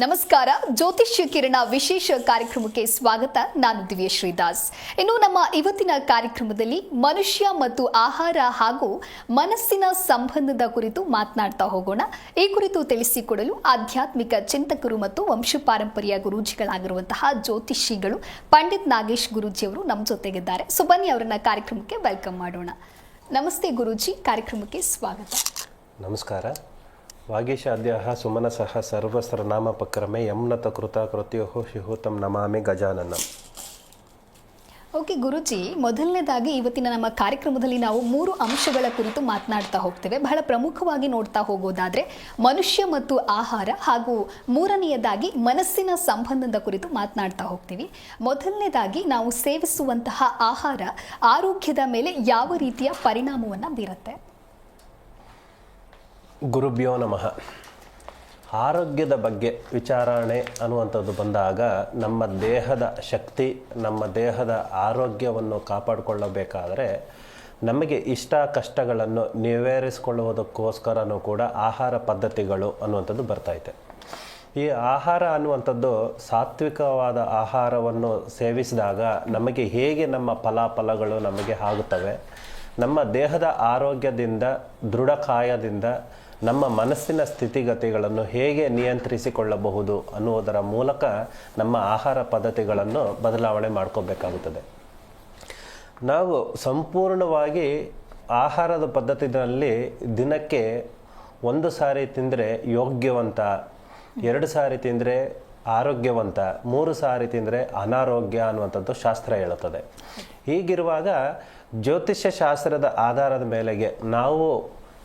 ನಮಸ್ಕಾರ. ಜ್ಯೋತಿಷ್ಯ ಕಿರಣ ವಿಶೇಷ ಕಾರ್ಯಕ್ರಮಕ್ಕೆ ಸ್ವಾಗತ. ನಾನು ದಿವ್ಯ ಶ್ರೀದಾಸ್. ಇನ್ನು ನಮ್ಮ ಇವತ್ತಿನ ಕಾರ್ಯಕ್ರಮದಲ್ಲಿ ಮನುಷ್ಯ ಮತ್ತು ಆಹಾರ ಹಾಗೂ ಮನಸ್ಸಿನ ಸಂಬಂಧದ ಕುರಿತು ಮಾತನಾಡ್ತಾ ಹೋಗೋಣ. ಈ ಕುರಿತು ತಿಳಿಸಿಕೊಡಲು ಆಧ್ಯಾತ್ಮಿಕ ಚಿಂತಕರು ಮತ್ತು ವಂಶಪಾರಂಪರ್ಯ ಗುರೂಜಿಗಳಾಗಿರುವಂತಹ ಜ್ಯೋತಿಷಿಗಳು ಪಂಡಿತ್ ನಾಗೇಶ್ ಗುರೂಜಿಯವರು ನಮ್ಮ ಜೊತೆಗಿದ್ದಾರೆ. ಸೊ, ಬನ್ನಿ ಅವರನ್ನ ಕಾರ್ಯಕ್ರಮಕ್ಕೆ ವೆಲ್ಕಮ್ ಮಾಡೋಣ. ನಮಸ್ತೆ ಗುರೂಜಿ. ಕಾರ್ಯಕ್ರಮಕ್ಕೆ ಸ್ವಾಗತ. ನಮಸ್ಕಾರ. ವಾಗೀಶಾದ್ಯ ಸುಮನಸಃ ಸರ್ವಸ್ರ ನಾಮಪಕ್ರಮೆ ಯಮ್ನತ ಕೃತ ಕೃತ್ಯೋ ಶಿಹೂತಂ ನಮಾಮಿ ಗಜಾನನ ಓಕೆ ಗುರುಜಿ, ಮೊದಲನೇದಾಗಿ ಇವತ್ತಿನ ನಮ್ಮ ಕಾರ್ಯಕ್ರಮದಲ್ಲಿ ನಾವು ಮೂರು ಅಂಶಗಳ ಕುರಿತು ಮಾತನಾಡ್ತಾ ಹೋಗ್ತೇವೆ. ಬಹಳ ಪ್ರಮುಖವಾಗಿ ನೋಡ್ತಾ ಹೋಗೋದಾದರೆ ಮನುಷ್ಯ ಮತ್ತು ಆಹಾರ ಹಾಗೂ ಮೂರನೆಯದಾಗಿ ಮನಸ್ಸಿನ ಸಂಬಂಧದ ಕುರಿತು ಮಾತನಾಡ್ತಾ ಹೋಗ್ತೀವಿ. ಮೊದಲನೇದಾಗಿ ನಾವು ಸೇವಿಸುವಂತಹ ಆಹಾರ ಆರೋಗ್ಯದ ಮೇಲೆ ಯಾವ ರೀತಿಯ ಪರಿಣಾಮವನ್ನು ಬೀರುತ್ತೆ? ಗುರುಭ್ಯೋ ನಮಃ. ಆರೋಗ್ಯದ ಬಗ್ಗೆ ವಿಚಾರಣೆ ಅನ್ನುವಂಥದ್ದು ಬಂದಾಗ ನಮ್ಮ ದೇಹದ ಶಕ್ತಿ, ನಮ್ಮ ದೇಹದ ಆರೋಗ್ಯವನ್ನು ಕಾಪಾಡಿಕೊಳ್ಳಬೇಕಾದರೆ ನಮಗೆ ಇಷ್ಟ ಕಷ್ಟಗಳನ್ನು ನಿವಾರಿಸಿಕೊಳ್ಳುವುದಕ್ಕೋಸ್ಕರನೂ ಕೂಡ ಆಹಾರ ಪದ್ಧತಿಗಳು ಅನ್ನುವಂಥದ್ದು ಬರ್ತೈತೆ ಈ ಆಹಾರ ಅನ್ನುವಂಥದ್ದು ಸಾತ್ವಿಕವಾದ ಆಹಾರವನ್ನು ಸೇವಿಸಿದಾಗ ನಮಗೆ ಹೇಗೆ ನಮ್ಮ ಫಲಾಫಲಗಳು ನಮಗೆ ಆಗುತ್ತವೆ? ನಮ್ಮ ದೇಹದ ಆರೋಗ್ಯದಿಂದ, ದೃಢಕಾಯದಿಂದ ನಮ್ಮ ಮನಸ್ಸಿನ ಸ್ಥಿತಿಗತಿಗಳನ್ನು ಹೇಗೆ ನಿಯಂತ್ರಿಸಿಕೊಳ್ಳಬಹುದು ಅನ್ನುವುದರ ಮೂಲಕ ನಮ್ಮ ಆಹಾರ ಪದ್ಧತಿಗಳನ್ನು ಬದಲಾವಣೆ ಮಾಡ್ಕೋಬೇಕಾಗುತ್ತದೆ. ನಾವು ಸಂಪೂರ್ಣವಾಗಿ ಆಹಾರದ ಪದ್ಧತಿನಲ್ಲಿ ದಿನಕ್ಕೆ ಒಂದು ಸಾರಿ ತಿಂದರೆ ಯೋಗ್ಯವಂತ, ಎರಡು ಸಾರಿ ತಿಂದರೆ ಆರೋಗ್ಯವಂತ, ಮೂರು ಸಾರಿ ತಿಂದರೆ ಅನಾರೋಗ್ಯ ಅನ್ನುವಂಥದ್ದು ಶಾಸ್ತ್ರ ಹೇಳುತ್ತದೆ. ಹೀಗಿರುವಾಗ ಜ್ಯೋತಿಷ್ಯ ಶಾಸ್ತ್ರದ ಆಧಾರದ ಮೇಲೆಗೆ ನಾವು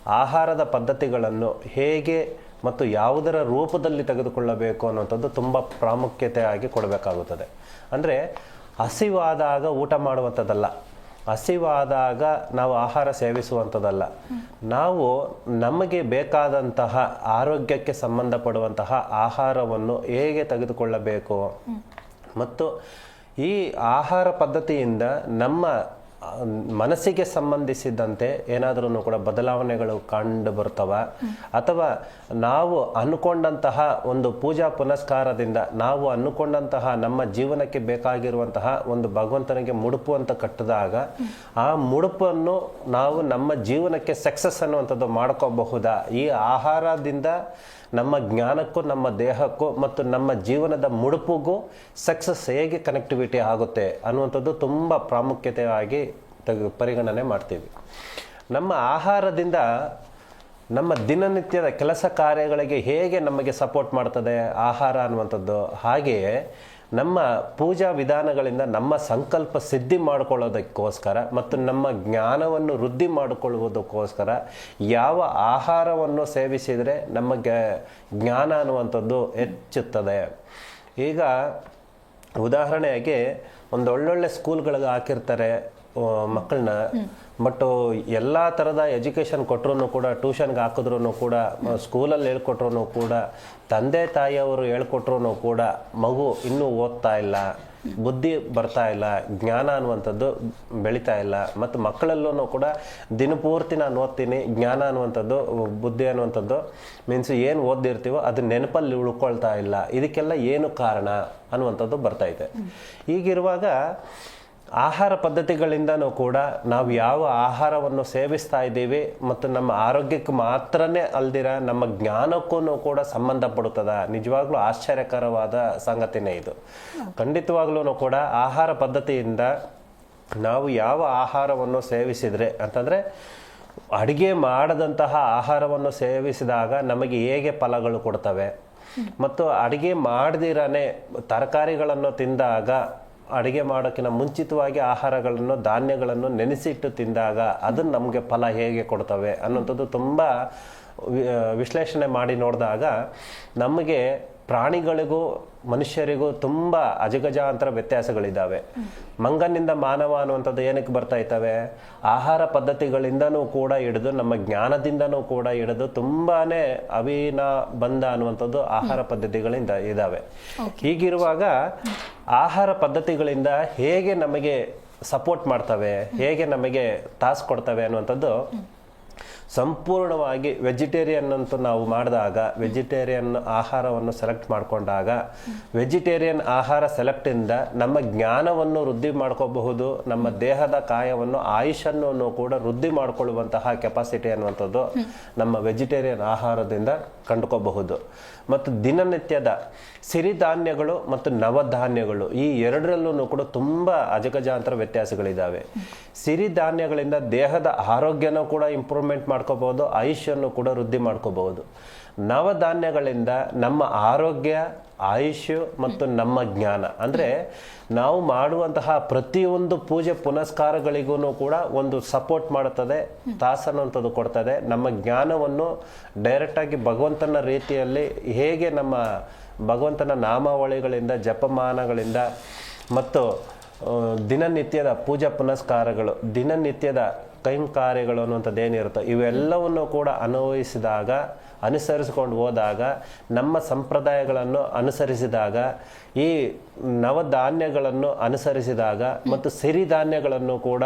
ಆಹಾರದ ಪದ್ಧತಿಗಳನ್ನು ಹೇಗೆ ಮತ್ತು ಯಾವುದರ ರೂಪದಲ್ಲಿ ತೆಗೆದುಕೊಳ್ಳಬೇಕು ಅನ್ನುವಂಥದ್ದು ತುಂಬ ಪ್ರಾಮುಖ್ಯತೆಯಾಗಿ ಕೊಡಬೇಕಾಗುತ್ತದೆ. ಅಂದರೆ ಹಸಿವಾದಾಗ ಊಟ ಮಾಡುವಂಥದ್ದಲ್ಲ. ಹಸಿವಾದಾಗ ನಾವು ಆಹಾರ ಸೇವಿಸುವಂಥದ್ದಲ್ಲ. ನಾವು ನಮಗೆ ಬೇಕಾದಂತಹ ಆರೋಗ್ಯಕ್ಕೆ ಸಂಬಂಧಪಡುವಂತಹ ಆಹಾರವನ್ನು ಹೇಗೆ ತೆಗೆದುಕೊಳ್ಳಬೇಕು? ಮತ್ತು ಈ ಆಹಾರ ಪದ್ಧತಿಯಿಂದ ನಮ್ಮ ಮನಸ್ಸಿಗೆ ಸಂಬಂಧಿಸಿದಂತೆ ಏನಾದರೂ ಕೂಡ ಬದಲಾವಣೆಗಳು ಕಂಡು ಬರ್ತವ. ಅಥವಾ ನಾವು ಅನ್ಕೊಂಡಂತಹ ಒಂದು ಪೂಜಾ ಪುನಸ್ಕಾರದಿಂದ ನಾವು ಅನ್ಕೊಂಡಂತಹ ನಮ್ಮ ಜೀವನಕ್ಕೆ ಬೇಕಾಗಿರುವಂತಹ ಒಂದು ಭಗವಂತನಿಗೆ ಮುಡುಪು ಅಂತ ಕಟ್ಟಿದಾಗ ಆ ಮುಡುಪನ್ನು ನಾವು ನಮ್ಮ ಜೀವನಕ್ಕೆ ಸಕ್ಸಸ್ ಅನ್ನುವಂಥದ್ದು ಮಾಡ್ಕೋಬಹುದಾ? ಈ ಆಹಾರದಿಂದ ನಮ್ಮ ಜ್ಞಾನಕ್ಕೂ, ನಮ್ಮ ದೇಹಕ್ಕೂ ಮತ್ತು ನಮ್ಮ ಜೀವನದ ಮುಡುಪಿಗೂ ಸಕ್ಸಸ್ ಹೇಗೆ ಕನೆಕ್ಟಿವಿಟಿ ಆಗುತ್ತೆ ಅನ್ನುವಂಥದ್ದು ತುಂಬ ಪ್ರಾಮುಖ್ಯತೆಯಾಗಿ ತೆಗೆ ಪರಿಗಣನೆ ಮಾಡ್ತೀವಿ. ನಮ್ಮ ಆಹಾರದಿಂದ ನಮ್ಮ ದಿನನಿತ್ಯದ ಕೆಲಸ ಕಾರ್ಯಗಳಿಗೆ ಹೇಗೆ ನಮಗೆ ಸಪೋರ್ಟ್ ಮಾಡ್ತದೆ ಆಹಾರ ಅನ್ನುವಂಥದ್ದು. ಹಾಗೆಯೇ ನಮ್ಮ ಪೂಜಾ ವಿಧಾನಗಳಿಂದ ನಮ್ಮ ಸಂಕಲ್ಪ ಸಿದ್ಧಿ ಮಾಡಿಕೊಳ್ಳೋದಕ್ಕೋಸ್ಕರ ಮತ್ತು ನಮ್ಮ ಜ್ಞಾನವನ್ನು ವೃದ್ಧಿ ಮಾಡಿಕೊಳ್ಳುವುದಕ್ಕೋಸ್ಕರ ಯಾವ ಆಹಾರವನ್ನು ಸೇವಿಸಿದರೆ ನಮಗೆ ಜ್ಞಾನ ಅನ್ನುವಂಥದ್ದು ಹೆಚ್ಚುತ್ತದೆ. ಈಗ ಉದಾಹರಣೆಯಾಗಿ ಒಂದು ಒಳ್ಳೊಳ್ಳೆ ಸ್ಕೂಲ್ಗಳಿಗೆ ಹಾಕಿರ್ತಾರೆ. ಮಕ್ಕಳನ್ನ ಬಟ್ ಎಲ್ಲ ಥರದ ಎಜುಕೇಷನ್ ಕೊಟ್ಟರು ಕೂಡ ಟ್ಯೂಷನ್ಗೆ ಹಾಕಿದ್ರು ಕೂಡ ಸ್ಕೂಲಲ್ಲಿ ಹೇಳ್ಕೊಟ್ರು ಕೂಡ, ತಂದೆ, ತಾಯಿಯವರು ಹೇಳ್ಕೊಟ್ರು ಕೂಡ, ಮಗು ಇನ್ನೂ ಓದ್ತಾ ಇಲ್ಲ, ಬುದ್ಧಿ ಬರ್ತಾ ಇಲ್ಲ, ಜ್ಞಾನ ಅನ್ನುವಂಥದ್ದು ಬೆಳೀತಾ ಇಲ್ಲ. ಮತ್ತು ಮಕ್ಕಳಲ್ಲೂ ಕೂಡ, ದಿನಪೂರ್ತಿ ನಾನು ಓದ್ತೀನಿ, ಜ್ಞಾನ ಅನ್ನುವಂಥದ್ದು, ಬುದ್ಧಿ ಅನ್ನುವಂಥದ್ದು ಮೀನ್ಸ್ ಏನು ಓದಿರ್ತೀವೋ ಅದು ನೆನಪಲ್ಲಿ ಉಳ್ಕೊಳ್ತಾ ಇಲ್ಲ. ಇದಕ್ಕೆಲ್ಲ ಏನು ಕಾರಣ ಅನ್ನುವಂಥದ್ದು ಬರ್ತೈತೆ ಹೀಗಿರುವಾಗ ಆಹಾರ ಪದ್ಧತಿಗಳಿಂದನೂ ಕೂಡ ನಾವು ಯಾವ ಆಹಾರವನ್ನು ಸೇವಿಸ್ತಾ ಇದ್ದೀವಿ ಮತ್ತು ನಮ್ಮ ಆರೋಗ್ಯಕ್ಕೆ ಮಾತ್ರನೇ ಅಲ್ದಿರ ನಮ್ಮ ಜ್ಞಾನಕ್ಕೂ ಕೂಡ ಸಂಬಂಧಪಡುತ್ತದ ನಿಜವಾಗ್ಲೂ ಆಶ್ಚರ್ಯಕರವಾದ ಸಂಗತಿನೇ ಇದು. ಖಂಡಿತವಾಗ್ಲೂ ಕೂಡ ಆಹಾರ ಪದ್ಧತಿಯಿಂದ ನಾವು ಯಾವ ಆಹಾರವನ್ನು ಸೇವಿಸಿದರೆ ಅಂತಂದರೆ ಅಡಿಗೆ ಮಾಡದಂತಹ ಆಹಾರವನ್ನು ಸೇವಿಸಿದಾಗ ನಮಗೆ ಹೇಗೆ ಫಲಗಳು ಕೊಡ್ತವೆ? ಮತ್ತು ಅಡಿಗೆ ಮಾಡದಿರಾನೆ ತರಕಾರಿಗಳನ್ನು ತಿಂದಾಗ ಅಡಿಗೆ ಮಾಡೋಕ್ಕಿಂತ ಮುಂಚಿತವಾಗಿ ಆಹಾರಗಳನ್ನು ಧಾನ್ಯಗಳನ್ನು ನೆನೆಸಿಟ್ಟು ತಿಂದಾಗ ಅದನ್ನು ನಮಗೆ ಫಲ ಹೇಗೆ ಕೊಡ್ತವೆ ಅನ್ನೋಂಥದ್ದು ತುಂಬ ವಿಶ್ಲೇಷಣೆ ಮಾಡಿ ನೋಡಿದಾಗ ನಮಗೆ ಪ್ರಾಣಿಗಳಿಗೂ ಮನುಷ್ಯರಿಗೂ ತುಂಬ ಅಜಗಜಾಂತರ ವ್ಯತ್ಯಾಸಗಳಿದ್ದಾವೆ. ಮಂಗನಿಂದ ಮಾನವ ಅನ್ನುವಂಥದ್ದು ಏನಕ್ಕೆ ಬರ್ತಾ ಇದ್ದಾವೆ? ಆಹಾರ ಪದ್ಧತಿಗಳಿಂದನೂ ಕೂಡ ಹಿಡಿದು ನಮ್ಮ ಜ್ಞಾನದಿಂದನೂ ಕೂಡ ಹಿಡಿದು ತುಂಬಾ ಅವಿನ ಬಂಧ ಅನ್ನುವಂಥದ್ದು ಆಹಾರ ಪದ್ಧತಿಗಳಿಂದ ಇದ್ದಾವೆ. ಹೀಗಿರುವಾಗ ಆಹಾರ ಪದ್ಧತಿಗಳಿಂದ ಹೇಗೆ ನಮಗೆ ಸಪೋರ್ಟ್ ಮಾಡ್ತವೆ ಹೇಗೆ ನಮಗೆ ತಾಸ್ ಕೊಡ್ತವೆ ಅನ್ನುವಂಥದ್ದು ಸಂಪೂರ್ಣವಾಗಿ ವೆಜಿಟೇರಿಯನ್ ಅಂತೂ ನಾವು ಮಾಡಿದಾಗ, ವೆಜಿಟೇರಿಯನ್ ಆಹಾರವನ್ನು ಸೆಲೆಕ್ಟ್ ಮಾಡಿಕೊಂಡಾಗ, ವೆಜಿಟೇರಿಯನ್ ಆಹಾರ ಸೆಲೆಕ್ಟಿಂದ ನಮ್ಮ ಜ್ಞಾನವನ್ನು ವೃದ್ಧಿ ಮಾಡ್ಕೋಬಹುದು, ನಮ್ಮ ದೇಹದ ಕಾಯವನ್ನು ಆಯುಷನ್ನು ಕೂಡ ವೃದ್ಧಿ ಮಾಡಿಕೊಳ್ಳುವಂತಹ ಕೆಪಾಸಿಟಿ ಅನ್ನುವಂಥದ್ದು ನಮ್ಮ ವೆಜಿಟೇರಿಯನ್ ಆಹಾರದಿಂದ ಕಂಡುಕೋಬಹುದು. ಮತ್ತು ದಿನನಿತ್ಯದ ಸಿರಿಧಾನ್ಯಗಳು ಮತ್ತು ನವಧಾನ್ಯಗಳು ಈ ಎರಡರಲ್ಲೂ ಕೂಡ ತುಂಬ ಅಜಗಜಾಂತರ ವ್ಯತ್ಯಾಸಗಳಿದ್ದಾವೆ. ಸಿರಿಧಾನ್ಯಗಳಿಂದ ದೇಹದ ಆರೋಗ್ಯನೂ ಕೂಡ ಇಂಪ್ರೂವ್ಮೆಂಟ್ ಮಾಡ್ಕೋಬಹುದು ಆಯುಷ್ಯನ್ನು ಕೂಡ ವೃದ್ಧಿ ಮಾಡ್ಕೋಬಹುದು. ನವಧಾನ್ಯಗಳಿಂದ ನಮ್ಮ ಆರೋಗ್ಯ, ಆಯುಷ್ಯ ಮತ್ತು ನಮ್ಮ ಜ್ಞಾನ. ಅಂದರೆ ನಾವು ಮಾಡುವಂತಹ ಪ್ರತಿಯೊಂದು ಪೂಜೆ ಪುನಸ್ಕಾರಗಳಿಗೂ ಕೂಡ ಒಂದು ಸಪೋರ್ಟ್ ಮಾಡುತ್ತದೆ ತಾಸನ್ನುವಂಥದ್ದು ಕೊಡ್ತದೆ. ನಮ್ಮ ಜ್ಞಾನವನ್ನು ಡೈರೆಕ್ಟಾಗಿ ಭಗವಂತನ ರೀತಿಯಲ್ಲಿ ಹೇಗೆ ನಮ್ಮ ಭಗವಂತನ ನಾಮಾವಳಿಗಳಿಂದ, ಜಪಮಾನಗಳಿಂದ ಮತ್ತು ದಿನನಿತ್ಯದ ಪೂಜಾ ಪುನಸ್ಕಾರಗಳು, ದಿನನಿತ್ಯದ ಕೈಂಕಾರ್ಯಗಳು ಅನ್ನುವಂಥದ್ದು ಏನಿರುತ್ತೋ ಇವೆಲ್ಲವನ್ನು ಕೂಡ ಅನ್ವಯಿಸಿದಾಗ, ಅನುಸರಿಸಿಕೊಂಡು ಹೋದಾಗ, ನಮ್ಮ ಸಂಪ್ರದಾಯಗಳನ್ನು ಅನುಸರಿಸಿದಾಗ, ಈ ನವಧಾನ್ಯಗಳನ್ನು ಅನುಸರಿಸಿದಾಗ ಮತ್ತು ಸಿರಿಧಾನ್ಯಗಳನ್ನು ಕೂಡ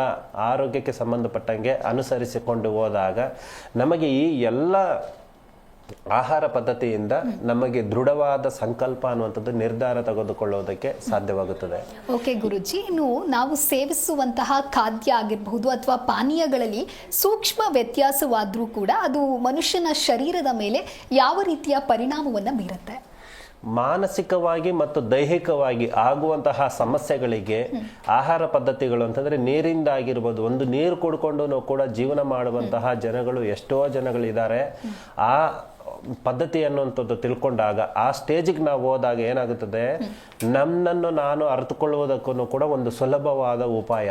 ಆರೋಗ್ಯಕ್ಕೆ ಸಂಬಂಧಪಟ್ಟಂಗೆ ಅನುಸರಿಸಿಕೊಂಡು ಹೋದಾಗ, ನಮಗೆ ಈ ಎಲ್ಲ ಆಹಾರ ಪದ್ಧತಿಯಿಂದ ನಮಗೆ ದೃಢವಾದ ಸಂಕಲ್ಪ ಅನ್ನುವಂಥದ್ದು ನಿರ್ಧಾರ ತೆಗೆದುಕೊಳ್ಳೋದಕ್ಕೆ ಸಾಧ್ಯವಾಗುತ್ತದೆ. ಓಕೆ ಗುರುಜಿ ಇನ್ನು ನಾವು ಸೇವಿಸುವಂತಹ ಖಾದ್ಯ ಆಗಿರಬಹುದು ಅಥವಾ ಪಾನೀಯಗಳಲ್ಲಿ ಸೂಕ್ಷ್ಮ ವ್ಯತ್ಯಾಸವಾದರೂ ಕೂಡ ಅದು ಮನುಷ್ಯನ ಶರೀರದ ಮೇಲೆ ಯಾವ ರೀತಿಯ ಪರಿಣಾಮವನ್ನು ಬೀರುತ್ತೆ? ಮಾನಸಿಕವಾಗಿ ಮತ್ತು ದೈಹಿಕವಾಗಿ ಆಗುವಂತಹ ಸಮಸ್ಯೆಗಳಿಗೆ ಆಹಾರ ಪದ್ಧತಿಗಳು ಅಂತಂದ್ರೆ ನೀರಿಂದ ಆಗಿರ್ಬೋದು ಒಂದು ನೀರು ಕುಡ್ಕೊಂಡು ಕೂಡ ಜೀವನ ಮಾಡುವಂತಹ ಜನಗಳು ಎಷ್ಟೋ ಜನಗಳಿದ್ದಾರೆ. ಆ ಪದ್ಧತಿ ಅನ್ನುವಂಥದ್ದು ತಿಳ್ಕೊಂಡಾಗ ಆ ಸ್ಟೇಜಿಗೆ ನಾವು ಹೋದಾಗ ಏನಾಗುತ್ತದೆ? ನನ್ನನ್ನು ನಾನು ಅರ್ಥಕೊಳ್ಳುವುದಕ್ಕೂ ಕೂಡ ಒಂದು ಸುಲಭವಾದ ಉಪಾಯ.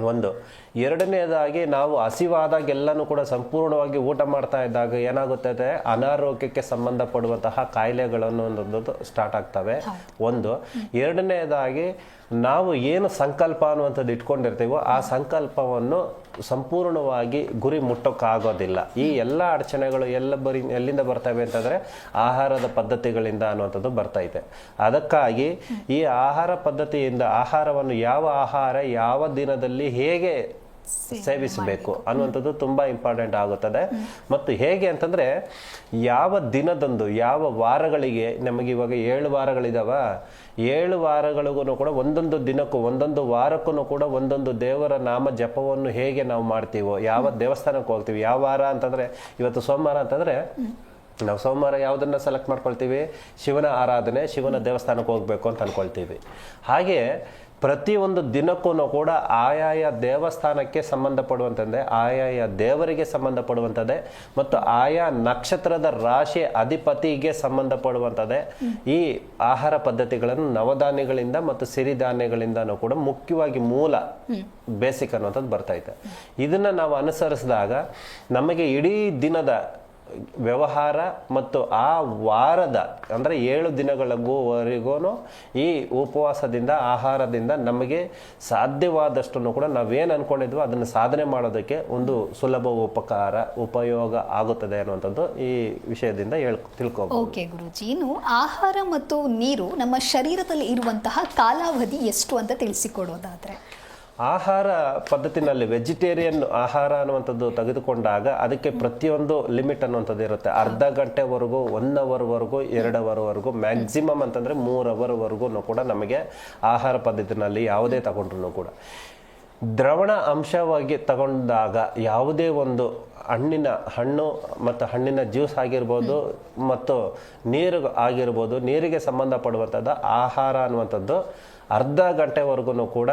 ಒಂದು. ಎರಡನೇದಾಗಿ ನಾವು ಹಸಿವಾದಾಗೆಲ್ಲನೂ ಕೂಡ ಸಂಪೂರ್ಣವಾಗಿ ಊಟ ಮಾಡ್ತಾ ಇದ್ದಾಗ ಏನಾಗುತ್ತದೆ ಅನಾರೋಗ್ಯಕ್ಕೆ ಸಂಬಂಧಪಡುವಂತಹ ಕಾಯಿಲೆಗಳನ್ನು ಒಂದೊಂದು ಸ್ಟಾರ್ಟ್ ಆಗ್ತವೆ. ಒಂದು. ಎರಡನೇದಾಗಿ ನಾವು ಏನು ಸಂಕಲ್ಪ ಅನ್ನುವಂಥದ್ದು ಇಟ್ಕೊಂಡಿರ್ತೀವೋ ಆ ಸಂಕಲ್ಪವನ್ನು ಸಂಪೂರ್ಣವಾಗಿ ಗುರಿ ಮುಟ್ಟೋಕ್ಕಾಗೋದಿಲ್ಲ. ಈ ಎಲ್ಲ ಅಡಚಣೆಗಳು ಎಲ್ಲ ಬರಿ ಎಲ್ಲಿಂದ ಬರ್ತವೆ ಅಂತಂದರೆ ಆಹಾರದ ಪದ್ಧತಿಗಳಿಂದ ಅನ್ನುವಂಥದ್ದು ಬರ್ತೈತೆ ಅದಕ್ಕಾಗಿ ಈ ಆಹಾರ ಪದ್ಧತಿಯಿಂದ ಆಹಾರವನ್ನು ಯಾವ ಆಹಾರ ಯಾವ ದಿನದಲ್ಲಿ ಹೇಗೆ ಸೇವಿಸಬೇಕು ಅನ್ನುವಂಥದ್ದು ತುಂಬ ಇಂಪಾರ್ಟೆಂಟ್ ಆಗುತ್ತದೆ. ಮತ್ತು ಹೇಗೆ ಅಂತಂದರೆ ಯಾವ ದಿನದಂದು ಯಾವ ವಾರಗಳಿಗೆ ನಮಗೆ ಇವಾಗ ಏಳು ವಾರಗಳಿದಾವ ಏಳು ವಾರಗಳಿಗೂ ಕೂಡ ಒಂದೊಂದು ದಿನಕ್ಕೂ ಒಂದೊಂದು ವಾರಕ್ಕೂ ಕೂಡ ಒಂದೊಂದು ದೇವರ ನಾಮ ಜಪವನ್ನು ಹೇಗೆ ನಾವು ಮಾಡ್ತೀವೋ ಯಾವ ದೇವಸ್ಥಾನಕ್ಕೆ ಹೋಗ್ತೀವಿ ಯಾವ ವಾರ ಅಂತಂದರೆ ಇವತ್ತು ಸೋಮವಾರ ಅಂತಂದರೆ ನಾವು ಸೋಮವಾರ ಯಾವುದನ್ನ ಸೆಲೆಕ್ಟ್ ಮಾಡ್ಕೊಳ್ತೀವಿ? ಶಿವನ ಆರಾಧನೆ ಶಿವನ ದೇವಸ್ಥಾನಕ್ಕೆ ಹೋಗ್ಬೇಕು ಅಂತ ಅನ್ಕೊಳ್ತೀವಿ. ಹಾಗೆ ಪ್ರತಿಯೊಂದು ದಿನಕ್ಕೂ ಕೂಡ ಆಯಾಯ ದೇವಸ್ಥಾನಕ್ಕೆ ಸಂಬಂಧಪಡುವಂಥದ್ದೇ ಆಯಾಯ ದೇವರಿಗೆ ಸಂಬಂಧಪಡುವಂಥದ್ದೇ ಮತ್ತು ಆಯಾ ನಕ್ಷತ್ರದ ರಾಶಿ ಅಧಿಪತಿಗೆ ಸಂಬಂಧಪಡುವಂಥದ್ದೇ ಈ ಆಹಾರ ಪದ್ಧತಿಗಳನ್ನು ನವಧಾನ್ಯಗಳಿಂದ ಮತ್ತು ಸಿರಿಧಾನ್ಯಗಳಿಂದನೂ ಕೂಡ ಮುಖ್ಯವಾಗಿ ಮೂಲ ಬೇಸಿಕ್ ಅನ್ನುವಂಥದ್ದು ಬರ್ತಾ ಇದೆ. ಇದನ್ನು ನಾವು ಅನುಸರಿಸಿದಾಗ ನಮಗೆ ಇಡೀ ದಿನದ ವ್ಯವಹಾರ ಮತ್ತು ಆ ವಾರದ, ಅಂದರೆ ಏಳು ದಿನಗಳಿಗೂವರೆಗೂ ಈ ಉಪವಾಸದಿಂದ, ಆಹಾರದಿಂದ ನಮಗೆ ಸಾಧ್ಯವಾದಷ್ಟನ್ನು ಕೂಡ ನಾವೇನು ಅಂದ್ಕೊಂಡಿದ್ವೋ ಅದನ್ನು ಸಾಧನೆ ಮಾಡೋದಕ್ಕೆ ಒಂದು ಸುಲಭ ಉಪಕಾರ, ಉಪಯೋಗ ಆಗುತ್ತದೆ ಅನ್ನುವಂಥದ್ದು ಈ ವಿಷಯದಿಂದ ಹೇಳ್ ತಿಳ್ಕೊಬೋದು. ಓಕೆ ಗುರುಜಿ, ಇನ್ನು ಆಹಾರ ಮತ್ತು ನೀರು ನಮ್ಮ ಶರೀರದಲ್ಲಿ ಇರುವಂತಹ ಕಾಲಾವಧಿ ಎಷ್ಟು ಅಂತ ತಿಳಿಸಿಕೊಡೋದಾದ್ರೆ. ಆಹಾರ ಪದ್ಧತಿನಲ್ಲಿ ವೆಜಿಟೇರಿಯನ್ ಆಹಾರ ಅನ್ನುವಂಥದ್ದು ತೆಗೆದುಕೊಂಡಾಗ ಅದಕ್ಕೆ ಪ್ರತಿಯೊಂದು ಲಿಮಿಟ್ ಅನ್ನುವಂಥದ್ದು ಇರುತ್ತೆ. ಅರ್ಧ ಗಂಟೆವರೆಗೂ ಒನ್ ಅವರ್ವರೆಗೂ ಎರಡು ಅವರ್ವರೆಗೂ ಮ್ಯಾಕ್ಸಿಮಮ್ ಅಂತಂದರೆ ಮೂರು ಅವರ್ವರೆಗೂ ಕೂಡ ನಮಗೆ ಆಹಾರ ಪದ್ಧತಿನಲ್ಲಿ ಯಾವುದೇ ತಗೊಂಡ್ರು ಕೂಡ. ದ್ರವಣ ಅಂಶವಾಗಿ ತಗೊಂಡಾಗ ಯಾವುದೇ ಒಂದು ಹಣ್ಣಿನ ಹಣ್ಣು ಮತ್ತು ಹಣ್ಣಿನ ಜ್ಯೂಸ್ ಆಗಿರ್ಬೋದು ಮತ್ತು ನೀರು ಆಗಿರ್ಬೋದು, ನೀರಿಗೆ ಸಂಬಂಧಪಡುವಂಥದ್ದು, ಆಹಾರ ಅನ್ನುವಂಥದ್ದು ಅರ್ಧ ಗಂಟೆವರೆಗೂ ಕೂಡ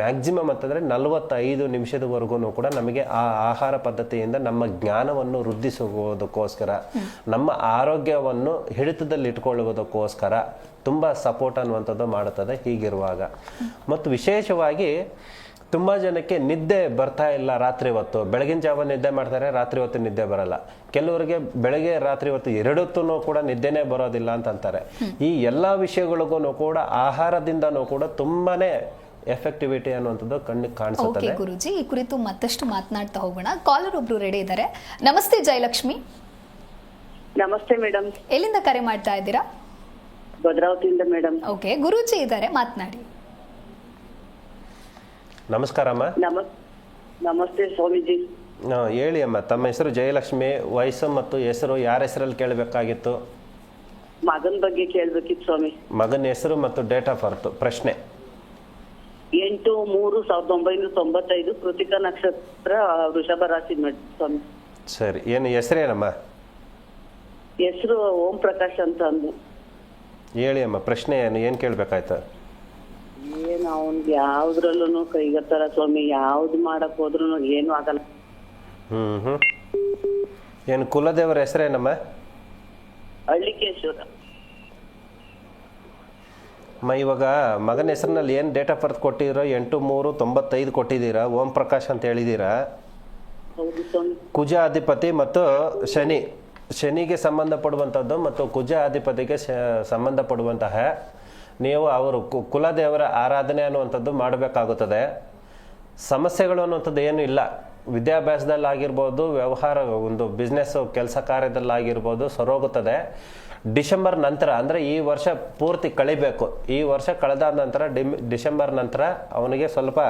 ಮ್ಯಾಕ್ಸಿಮಮ್ ಅಂತಂದರೆ ನಲವತ್ತೈದು ನಿಮಿಷದವರೆಗೂ ಕೂಡ ನಮಗೆ ಆ ಆಹಾರ ಪದ್ಧತಿಯಿಂದ ನಮ್ಮ ಜ್ಞಾನವನ್ನು ವೃದ್ಧಿಸುವುದಕ್ಕೋಸ್ಕರ, ನಮ್ಮ ಆರೋಗ್ಯವನ್ನು ಹಿಡಿತದಲ್ಲಿ ಇಟ್ಕೊಳ್ಳುವುದಕ್ಕೋಸ್ಕರ ತುಂಬ ಸಪೋರ್ಟ್ ಅನ್ನುವಂಥದ್ದು ಮಾಡುತ್ತದೆ ಹೀಗಿರುವಾಗ. ಮತ್ತು ವಿಶೇಷವಾಗಿ ತುಂಬ ಜನಕ್ಕೆ ನಿದ್ದೆ ಬರ್ತಾ ಇಲ್ಲ ರಾತ್ರಿ ಹೊತ್ತು. ಬೆಳಗಿನ ಜಾವ ನಿದ್ದೆ ಮಾಡ್ತಾರೆ ರಾತ್ರಿ ಹೊತ್ತು ನಿದ್ದೆ ಬರಲ್ಲ. ಕೆಲವರಿಗೆ ಬೆಳಗ್ಗೆ ರಾತ್ರಿ ಹೊತ್ತು ಎರಡೊತ್ತೂ ಕೂಡ ನಿದ್ದೆನೇ ಬರೋದಿಲ್ಲ ಅಂತ ಅಂತಾರೆ. ಈ ಎಲ್ಲ ವಿಷಯಗಳಿಗೂ ಕೂಡ ಆಹಾರದಿಂದನೂ ಕೂಡ ತುಂಬಾನೇ ಎಫೆಕ್ಟಿವಿಟಿ ಅನ್ನುವಂಥದ್ದು ಕಣ್ಣಿಗೆ ಕಾಣಿಸುತ್ತೆ ಗುರುಜಿ ಈ ಕುರಿತು ಮತ್ತಷ್ಟು ಮಾತನಾಡ್ತಾ ಹೋಗೋಣ. ಕಾಲರ್ ಒಬ್ರು ರೆಡಿ ಇದ್ದಾರೆ. ನಮಸ್ತೆ ಜಯಲಕ್ಷ್ಮಿ. ನಮಸ್ತೆ ಮೇಡಮ್ ಎಲ್ಲಿಂದ ಕರೆ ಮಾಡ್ತಾ ಇದ್ದೀರಾ? ಭದ್ರಾವತಿಯಿಂದ ಮೇಡಮ್ ಓಕೆ ಗುರುಜಿ ಇದ್ದಾರೆ ಮಾತನಾಡಿ. ನಮಸ್ಕಾರಮ್ಮ ನಮಸ್ ನಮಸ್ತೆ ಸ್ವಾಮೀಜಿ. ಹಾಂ ಹೇಳಿ ಅಮ್ಮ ತಮ್ಮ ಹೆಸರು ಜಯಲಕ್ಷ್ಮಿ ವಯಸ್ಸು ಮತ್ತು ಹೆಸರು ಯಾರ ಹೆಸರಲ್ಲಿ ಕೇಳಬೇಕಾಗಿತ್ತು? ಮಗನ ಬಗ್ಗೆ ಕೇಳಬೇಕಿತ್ತು ಸ್ವಾಮಿ. ಮಗನ ಹೆಸರು ಮತ್ತು ಡೇಟ್ ಆಫ್ ಬರ್ತ್ ಪ್ರಶ್ನೆ. ಎಂಟು ಮೂರು ಸಾವಿರದ ಒಂಬೈನೂರ ತೊಂಬತ್ತೈದು ಕೃತಿಕಾ ನಕ್ಷತ್ರ ವೃಷಭ ರಾಶಿ ಮೇಡಮ್ ಸ್ವಾಮಿ. ಸರಿ ಏನು ಹೆಸರೇನಮ್ಮ ಹೆಸರು ಓಂ ಪ್ರಕಾಶ್ ಅಂತ ಅಂದು. ಹೇಳಿ ಅಮ್ಮ ಪ್ರಶ್ನೆ ಏನು ಏನು ಕೇಳಬೇಕಾಯ್ತು? ಏನ್ ಅವ್ನ್ಗೆ ಯಾವ್ದ್ರಲ್ಲೂ ಕೈಗತ್ತಾರ ಸ್ವಾಮಿ ಯಾವ್ದು ಮಾಡಕ್ ಹೋದ್ರು ಏನು ಆಗಲ್ಲ. ಹ್ಮ್ ಹ್ಞೂ ಏನು ಕುಲದೇವರ ಹೆಸರೇನಮ್ಮ ಹಳ್ಳಿಕೇಶ್ವರ. ಅಮ್ಮ ಇವಾಗ ಮಗನ ಹೆಸರಿನಲ್ಲಿ ಏನು ಡೇಟ್ ಆಫ್ ಬರ್ತ್ ಕೊಟ್ಟಿದ್ದೀರೋ ಎಂಟು ಮೂರು ತೊಂಬತ್ತೈದು ಕೊಟ್ಟಿದ್ದೀರಾ? ಓಂ ಪ್ರಕಾಶ್ ಅಂತ ಹೇಳಿದ್ದೀರಾ? ಹೌದು ಸ್ವಾಮಿ. ಕುಜ ಅಧಿಪತಿ ಮತ್ತು ಶನಿ. ಶನಿಗೆ ಸಂಬಂಧಪಡುವಂಥದ್ದು ಮತ್ತು ಕುಜ ಅಧಿಪತಿಗೆ ಶ ಸಂಬಂಧಪಡುವಂತಹ ನೀವು ಅವರು ಕುಲದೇವರ ಆರಾಧನೆ ಅನ್ನುವಂಥದ್ದು ಮಾಡಬೇಕಾಗುತ್ತದೆ. ಸಮಸ್ಯೆಗಳು ಅನ್ನುವಂಥದ್ದು ಏನೂ ಇಲ್ಲ. ವಿದ್ಯಾಭ್ಯಾಸದಲ್ಲಾಗಿರ್ಬೋದು, ವ್ಯವಹಾರ ಒಂದು ಬಿಸ್ನೆಸ್ ಕೆಲಸ ಕಾರ್ಯದಲ್ಲಾಗಿರ್ಬೋದು, ಸರೋಗುತ್ತದೆ. ಡಿಸೆಂಬರ್ ನಂತರ, ಅಂದರೆ ಈ ವರ್ಷ ಪೂರ್ತಿ ಕಳಿಬೇಕು. ಈ ವರ್ಷ ಕಳೆದ ನಂತರ ಡಿಮ್ ಡಿಸೆಂಬರ್ ನಂತರ ಅವನಿಗೆ ಸ್ವಲ್ಪ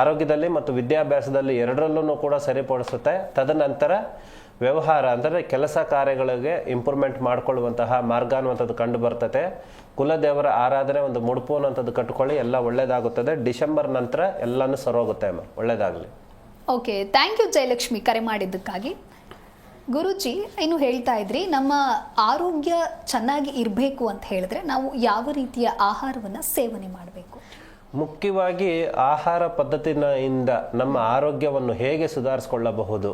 ಆರೋಗ್ಯದಲ್ಲಿ ಮತ್ತು ವಿದ್ಯಾಭ್ಯಾಸದಲ್ಲಿ ಎರಡರಲ್ಲೂ ಕೂಡ ಸರಿಪಡಿಸುತ್ತೆ. ತದನಂತರ ವ್ಯವಹಾರ ಅಂದರೆ ಕೆಲಸ ಕಾರ್ಯಗಳಿಗೆ ಇಂಪ್ರೂವ್ಮೆಂಟ್ ಮಾಡ್ಕೊಳ್ಳುವಂತಹ ಮಾರ್ಗ ಅನ್ನುವಂಥದ್ದು ಕಂಡು ಬರ್ತದೆ ಕುಲದೇವರ ಆರಾಧನೆ ಒಂದು ಮುಡುಪು ಅನ್ನುವಂಥದ್ದು ಕಟ್ಕೊಳ್ಳಿ, ಎಲ್ಲ ಒಳ್ಳೇದಾಗುತ್ತದೆ. ಡಿಸೆಂಬರ್ ನಂತರ ಎಲ್ಲನೂ ಸರೋಗುತ್ತೆ ಅಮ್ಮ, ಒಳ್ಳೇದಾಗಲಿ. ಓಕೆ ಥ್ಯಾಂಕ್ ಯು ಜಯಲಕ್ಷ್ಮಿ ಕರೆ ಮಾಡಿದ್ದಕ್ಕಾಗಿ. ಗುರುಜಿ, ಇನ್ನು ಹೇಳ್ತಾ ಇದ್ರಿ, ನಮ್ಮ ಆರೋಗ್ಯ ಚೆನ್ನಾಗಿ ಇರಬೇಕು ಅಂತ ಹೇಳಿದ್ರೆ ನಾವು ಯಾವ ರೀತಿಯ ಆಹಾರವನ್ನು ಸೇವನೆ ಮಾಡಬೇಕು? ಮುಖ್ಯವಾಗಿ ಆಹಾರ ಪದ್ಧತಿಯಿಂದ ನಮ್ಮ ಆರೋಗ್ಯವನ್ನು ಹೇಗೆ ಸುಧಾರಿಸ್ಕೊಳ್ಳಬಹುದು.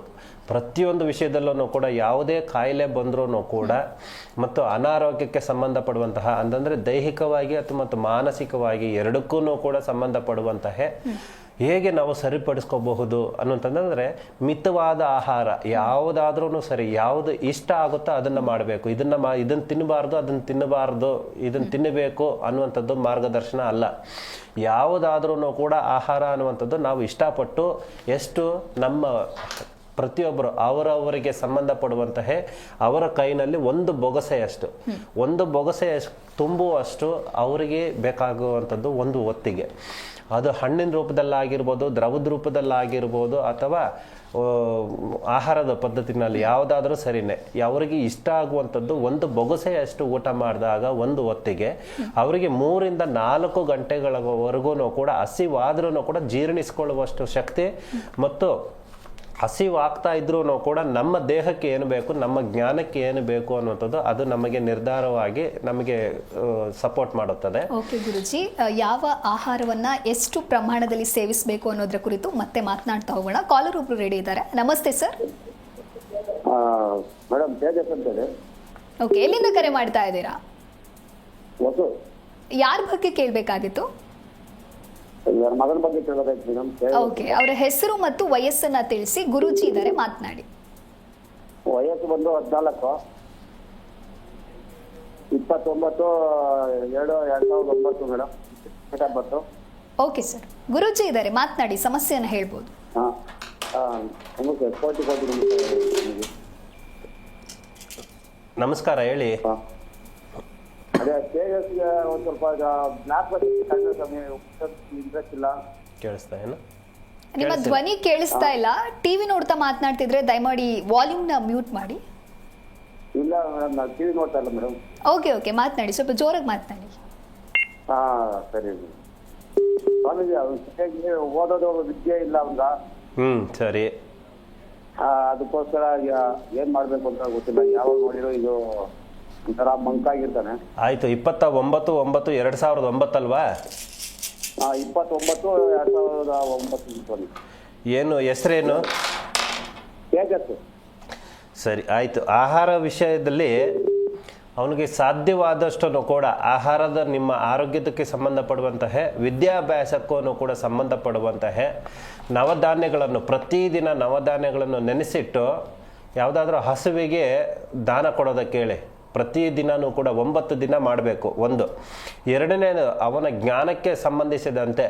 ಪ್ರತಿಯೊಂದು ವಿಷಯದಲ್ಲೂ ಕೂಡ ಯಾವುದೇ ಕಾಯಿಲೆ ಬಂದರೂ ಕೂಡ ಮತ್ತು ಅನಾರೋಗ್ಯಕ್ಕೆ ಸಂಬಂಧಪಡುವಂತಹ ಅಂತಂದರೆ ದೈಹಿಕವಾಗಿ ಅಥವಾ ಮತ್ತು ಮಾನಸಿಕವಾಗಿ ಎರಡಕ್ಕೂ ಕೂಡ ಸಂಬಂಧಪಡುವಂತಹ ಹೇಗೆ ನಾವು ಸರಿಪಡಿಸ್ಕೋಬಹುದು ಅನ್ನೋಂತಂದ್ರೆ ಮಿತವಾದ ಆಹಾರ ಯಾವುದಾದ್ರೂ ಸರಿ, ಯಾವುದು ಇಷ್ಟ ಆಗುತ್ತೋ ಅದನ್ನು ಮಾಡಬೇಕು. ಇದನ್ನ ಮಾ, ಇದನ್ನು ತಿನ್ನಬಾರ್ದು, ಅದನ್ನು ತಿನ್ನಬಾರ್ದು, ಇದನ್ನು ತಿನ್ನಬೇಕು ಅನ್ನುವಂಥದ್ದು ಮಾರ್ಗದರ್ಶನ ಅಲ್ಲ. ಯಾವುದಾದ್ರೂ ಕೂಡ ಆಹಾರ ಅನ್ನುವಂಥದ್ದು ನಾವು ಇಷ್ಟಪಟ್ಟು ಎಷ್ಟು ನಮ್ಮ ಪ್ರತಿಯೊಬ್ಬರು ಅವರವರಿಗೆ ಸಂಬಂಧಪಡುವಂತಹ ಅವರ ಕೈನಲ್ಲಿ ಒಂದು ಬೊಗಸೆಯಷ್ಟು ಒಂದು ಬೊಗಸೆ ತುಂಬುವಷ್ಟು ಅವರಿಗೆ ಬೇಕಾಗುವಂಥದ್ದು ಒಂದು ಒತ್ತಿಗೆ. ಅದು ಹಣ್ಣಿನ ರೂಪದಲ್ಲಾಗಿರ್ಬೋದು, ದ್ರವದ ರೂಪದಲ್ಲಾಗಿರ್ಬೋದು ಅಥವಾ ಆಹಾರದ ಪದ್ಧತಿನಲ್ಲಿ ಯಾವುದಾದ್ರೂ ಸರಿನೇ, ಅವರಿಗೆ ಇಷ್ಟ ಆಗುವಂಥದ್ದು ಒಂದು ಬೊಗಸೆಯಷ್ಟು ಊಟ ಮಾಡಿದಾಗ ಒಂದು ಹೊತ್ತಿಗೆ ಅವರಿಗೆ ಮೂರಿಂದ ನಾಲ್ಕು ಗಂಟೆಗಳವರೆಗೂ ಕೂಡ ಹಸಿವಾದ್ರೂ ಕೂಡ ಜೀರ್ಣಿಸ್ಕೊಳ್ಳುವಷ್ಟು ಶಕ್ತಿ ಮತ್ತು ಹಸಿವಾಗ್ತಾ ಇದ್ರೂ ಕೂಡ ನಮ್ಮ ದೇಹಕ್ಕೆ ಏನು ಬೇಕು ನಮ್ಮ ಜ್ಞಾನಕ್ಕೆ ಏನು ಬೇಕು ಅನ್ನುವಂಥದ್ದು ಅದು ನಮಗೆ ನಿರ್ಧಾರವಾಗಿ ನಮಗೆ ಸಪೋರ್ಟ್ ಮಾಡುತ್ತದೆ. ಓಕೆ ಗುರುಜಿ ಯಾವ ಆಹಾರವನ್ನ ಎಷ್ಟು ಪ್ರಮಾಣದಲ್ಲಿ ಸೇವಿಸಬೇಕು ಅನ್ನೋದ್ರ ಕುರಿತು ಮತ್ತೆ ಮಾತನಾಡ್ತಾ ಹೋಗೋಣ. ಕಾಲರ್ ಒಬ್ರು ರೆಡಿ ಇದ್ದಾರೆ. ನಮಸ್ತೆ ಸರ್ ಮೇಡಮ್ ತೇಜಸ್ ಅಂತ ಹೇಳಿ ಓಕೆ ಎಲ್ಲಿಂದ ಕರೆ ಮಾಡ್ತಾ ಇದ್ದೀರಾ? ಯಾರ ಬಗ್ಗೆ ಕೇಳಬೇಕಾಗಿತ್ತು? ಮಗನ ಬಗ್ಗೆ ಮೇಡಮ್ ಓಕೆ ಅವರ ಹೆಸರು ಮತ್ತು ವಯಸ್ಸನ್ನ ತಿಳಿಸಿ ಗುರೂಜಿ ಇದ್ದಾರೆ ಮಾತನಾಡಿ. ವಯಸ್ಸು ಬಂದು ಹದಿನಾಲ್ಕು. ಇಪ್ಪತ್ತೊಂಬತ್ತು ಎರಡು ಎರಡ್ ಸಾವಿರದ ಒಂಬತ್ತು madam date of birth okay sir Guruji ಇದ್ದಾರೆ ಮಾತನಾಡಿ ಸಮಸ್ಯೆಯನ್ನ ಹೇಳ್ಬೋದು. ಹಾಂ ನಮಸ್ತೆ ಕೋಟಿ ಕೋಟಿ ನಮಸ್ಕಾರ. ನಮಸ್ಕಾರ ಹೇಳಿ. ಹಾಂ. ಅದೇ ತೇಜಸ್ಗೆ ಒಂದು ಸ್ವಲ್ಪ ಸಮಯ ಇಂಟ್ರೆಸ್ಟ್ ಇಲ್ಲ. ಕೇಳಿಸ್ತಾ ಏನು? ನಿಮ್ಮ ಧ್ವನಿ ಕೇಳಿಸ್ತಾ ಇಲ್ಲ. ಟಿವಿ ನೋಡ್ತಾ ಮಾತನಾಡ್ತಿದ್ರೆ ದಯಮಾಡಿ ವಾಲ್ಯೂಮ್ನ ಮ್ಯೂಟ್ ಮಾಡಿ. ಇಲ್ಲ ಮೇಡಮ್ ನಾನು ಟಿವಿ ನೋಡ್ತಾ ಇಲ್ಲ ಮೇಡಮ್ ಓಕೆ ಓಕೆ ಮಾತನಾಡಿ. ಸ್ವಲ್ಪ ಜೋರಾಗಿ ಮಾತನಾಡಿ. ಹಾ ಸರಿ ಸ್ವಾಮೀಜಿ ಅವ್ನು ಸರಿಯಾಗಿ ಓದೋದು ವಿದ್ಯೆ ಇಲ್ಲ ಅವ್ನ ಹ್ಮ್ ಸರಿ. ಆ, ಅದಕ್ಕೋಸ್ಕರ ಏನ್ ಮಾಡ್ಬೇಕು ಅಂತ ಗೊತ್ತಿಲ್ಲ. ಯಾವಾಗ ನೋಡಿರೋ ಇದು ಒಂಥರ ಮಂಕಾಗಿರ್ತಾನೆ ಆಯ್ತು ಇಪ್ಪತ್ತ ಒಂಬತ್ತು ಒಂಬತ್ತು ಎರಡ್ ಸಾವಿರದ ಒಂಬತ್ತಲ್ವಾ? ಆ, ಇಪ್ಪತ್ತೊಂಬತ್ತು ಎರಡ್ ಸಾವಿರದ ಒಂಬತ್ತು ಏನು ಹೆಸರೇನು? ಸರಿ ಆಯ್ತು. ಆಹಾರ ವಿಷಯದಲ್ಲಿ ಅವನಿಗೆ ಸಾಧ್ಯವಾದಷ್ಟನ್ನು ಕೂಡ ಆಹಾರದ ನಿಮ್ಮ ಆರೋಗ್ಯದಕ್ಕೆ ಸಂಬಂಧಪಡುವಂತಹ ವಿದ್ಯಾಭ್ಯಾಸಕ್ಕೂ ಕೂಡ ಸಂಬಂಧಪಡುವಂತಹ ನವಧಾನ್ಯಗಳನ್ನು ಪ್ರತಿದಿನ ನವಧಾನ್ಯಗಳನ್ನು ನೆನೆಸಿಟ್ಟು ಯಾವುದಾದ್ರೂ ಹಸುವಿಗೆ ದಾನ ಕೊಡೋದಕ್ಕೆ ಹೇಳಿ. ಪ್ರತಿದಿನನೂ ಕೂಡ ಒಂಬತ್ತು ದಿನ ಮಾಡಬೇಕು, ಒಂದು. ಎರಡನೇದು, ಅವನ ಜ್ಞಾನಕ್ಕೆ ಸಂಬಂಧಿಸಿದಂತೆ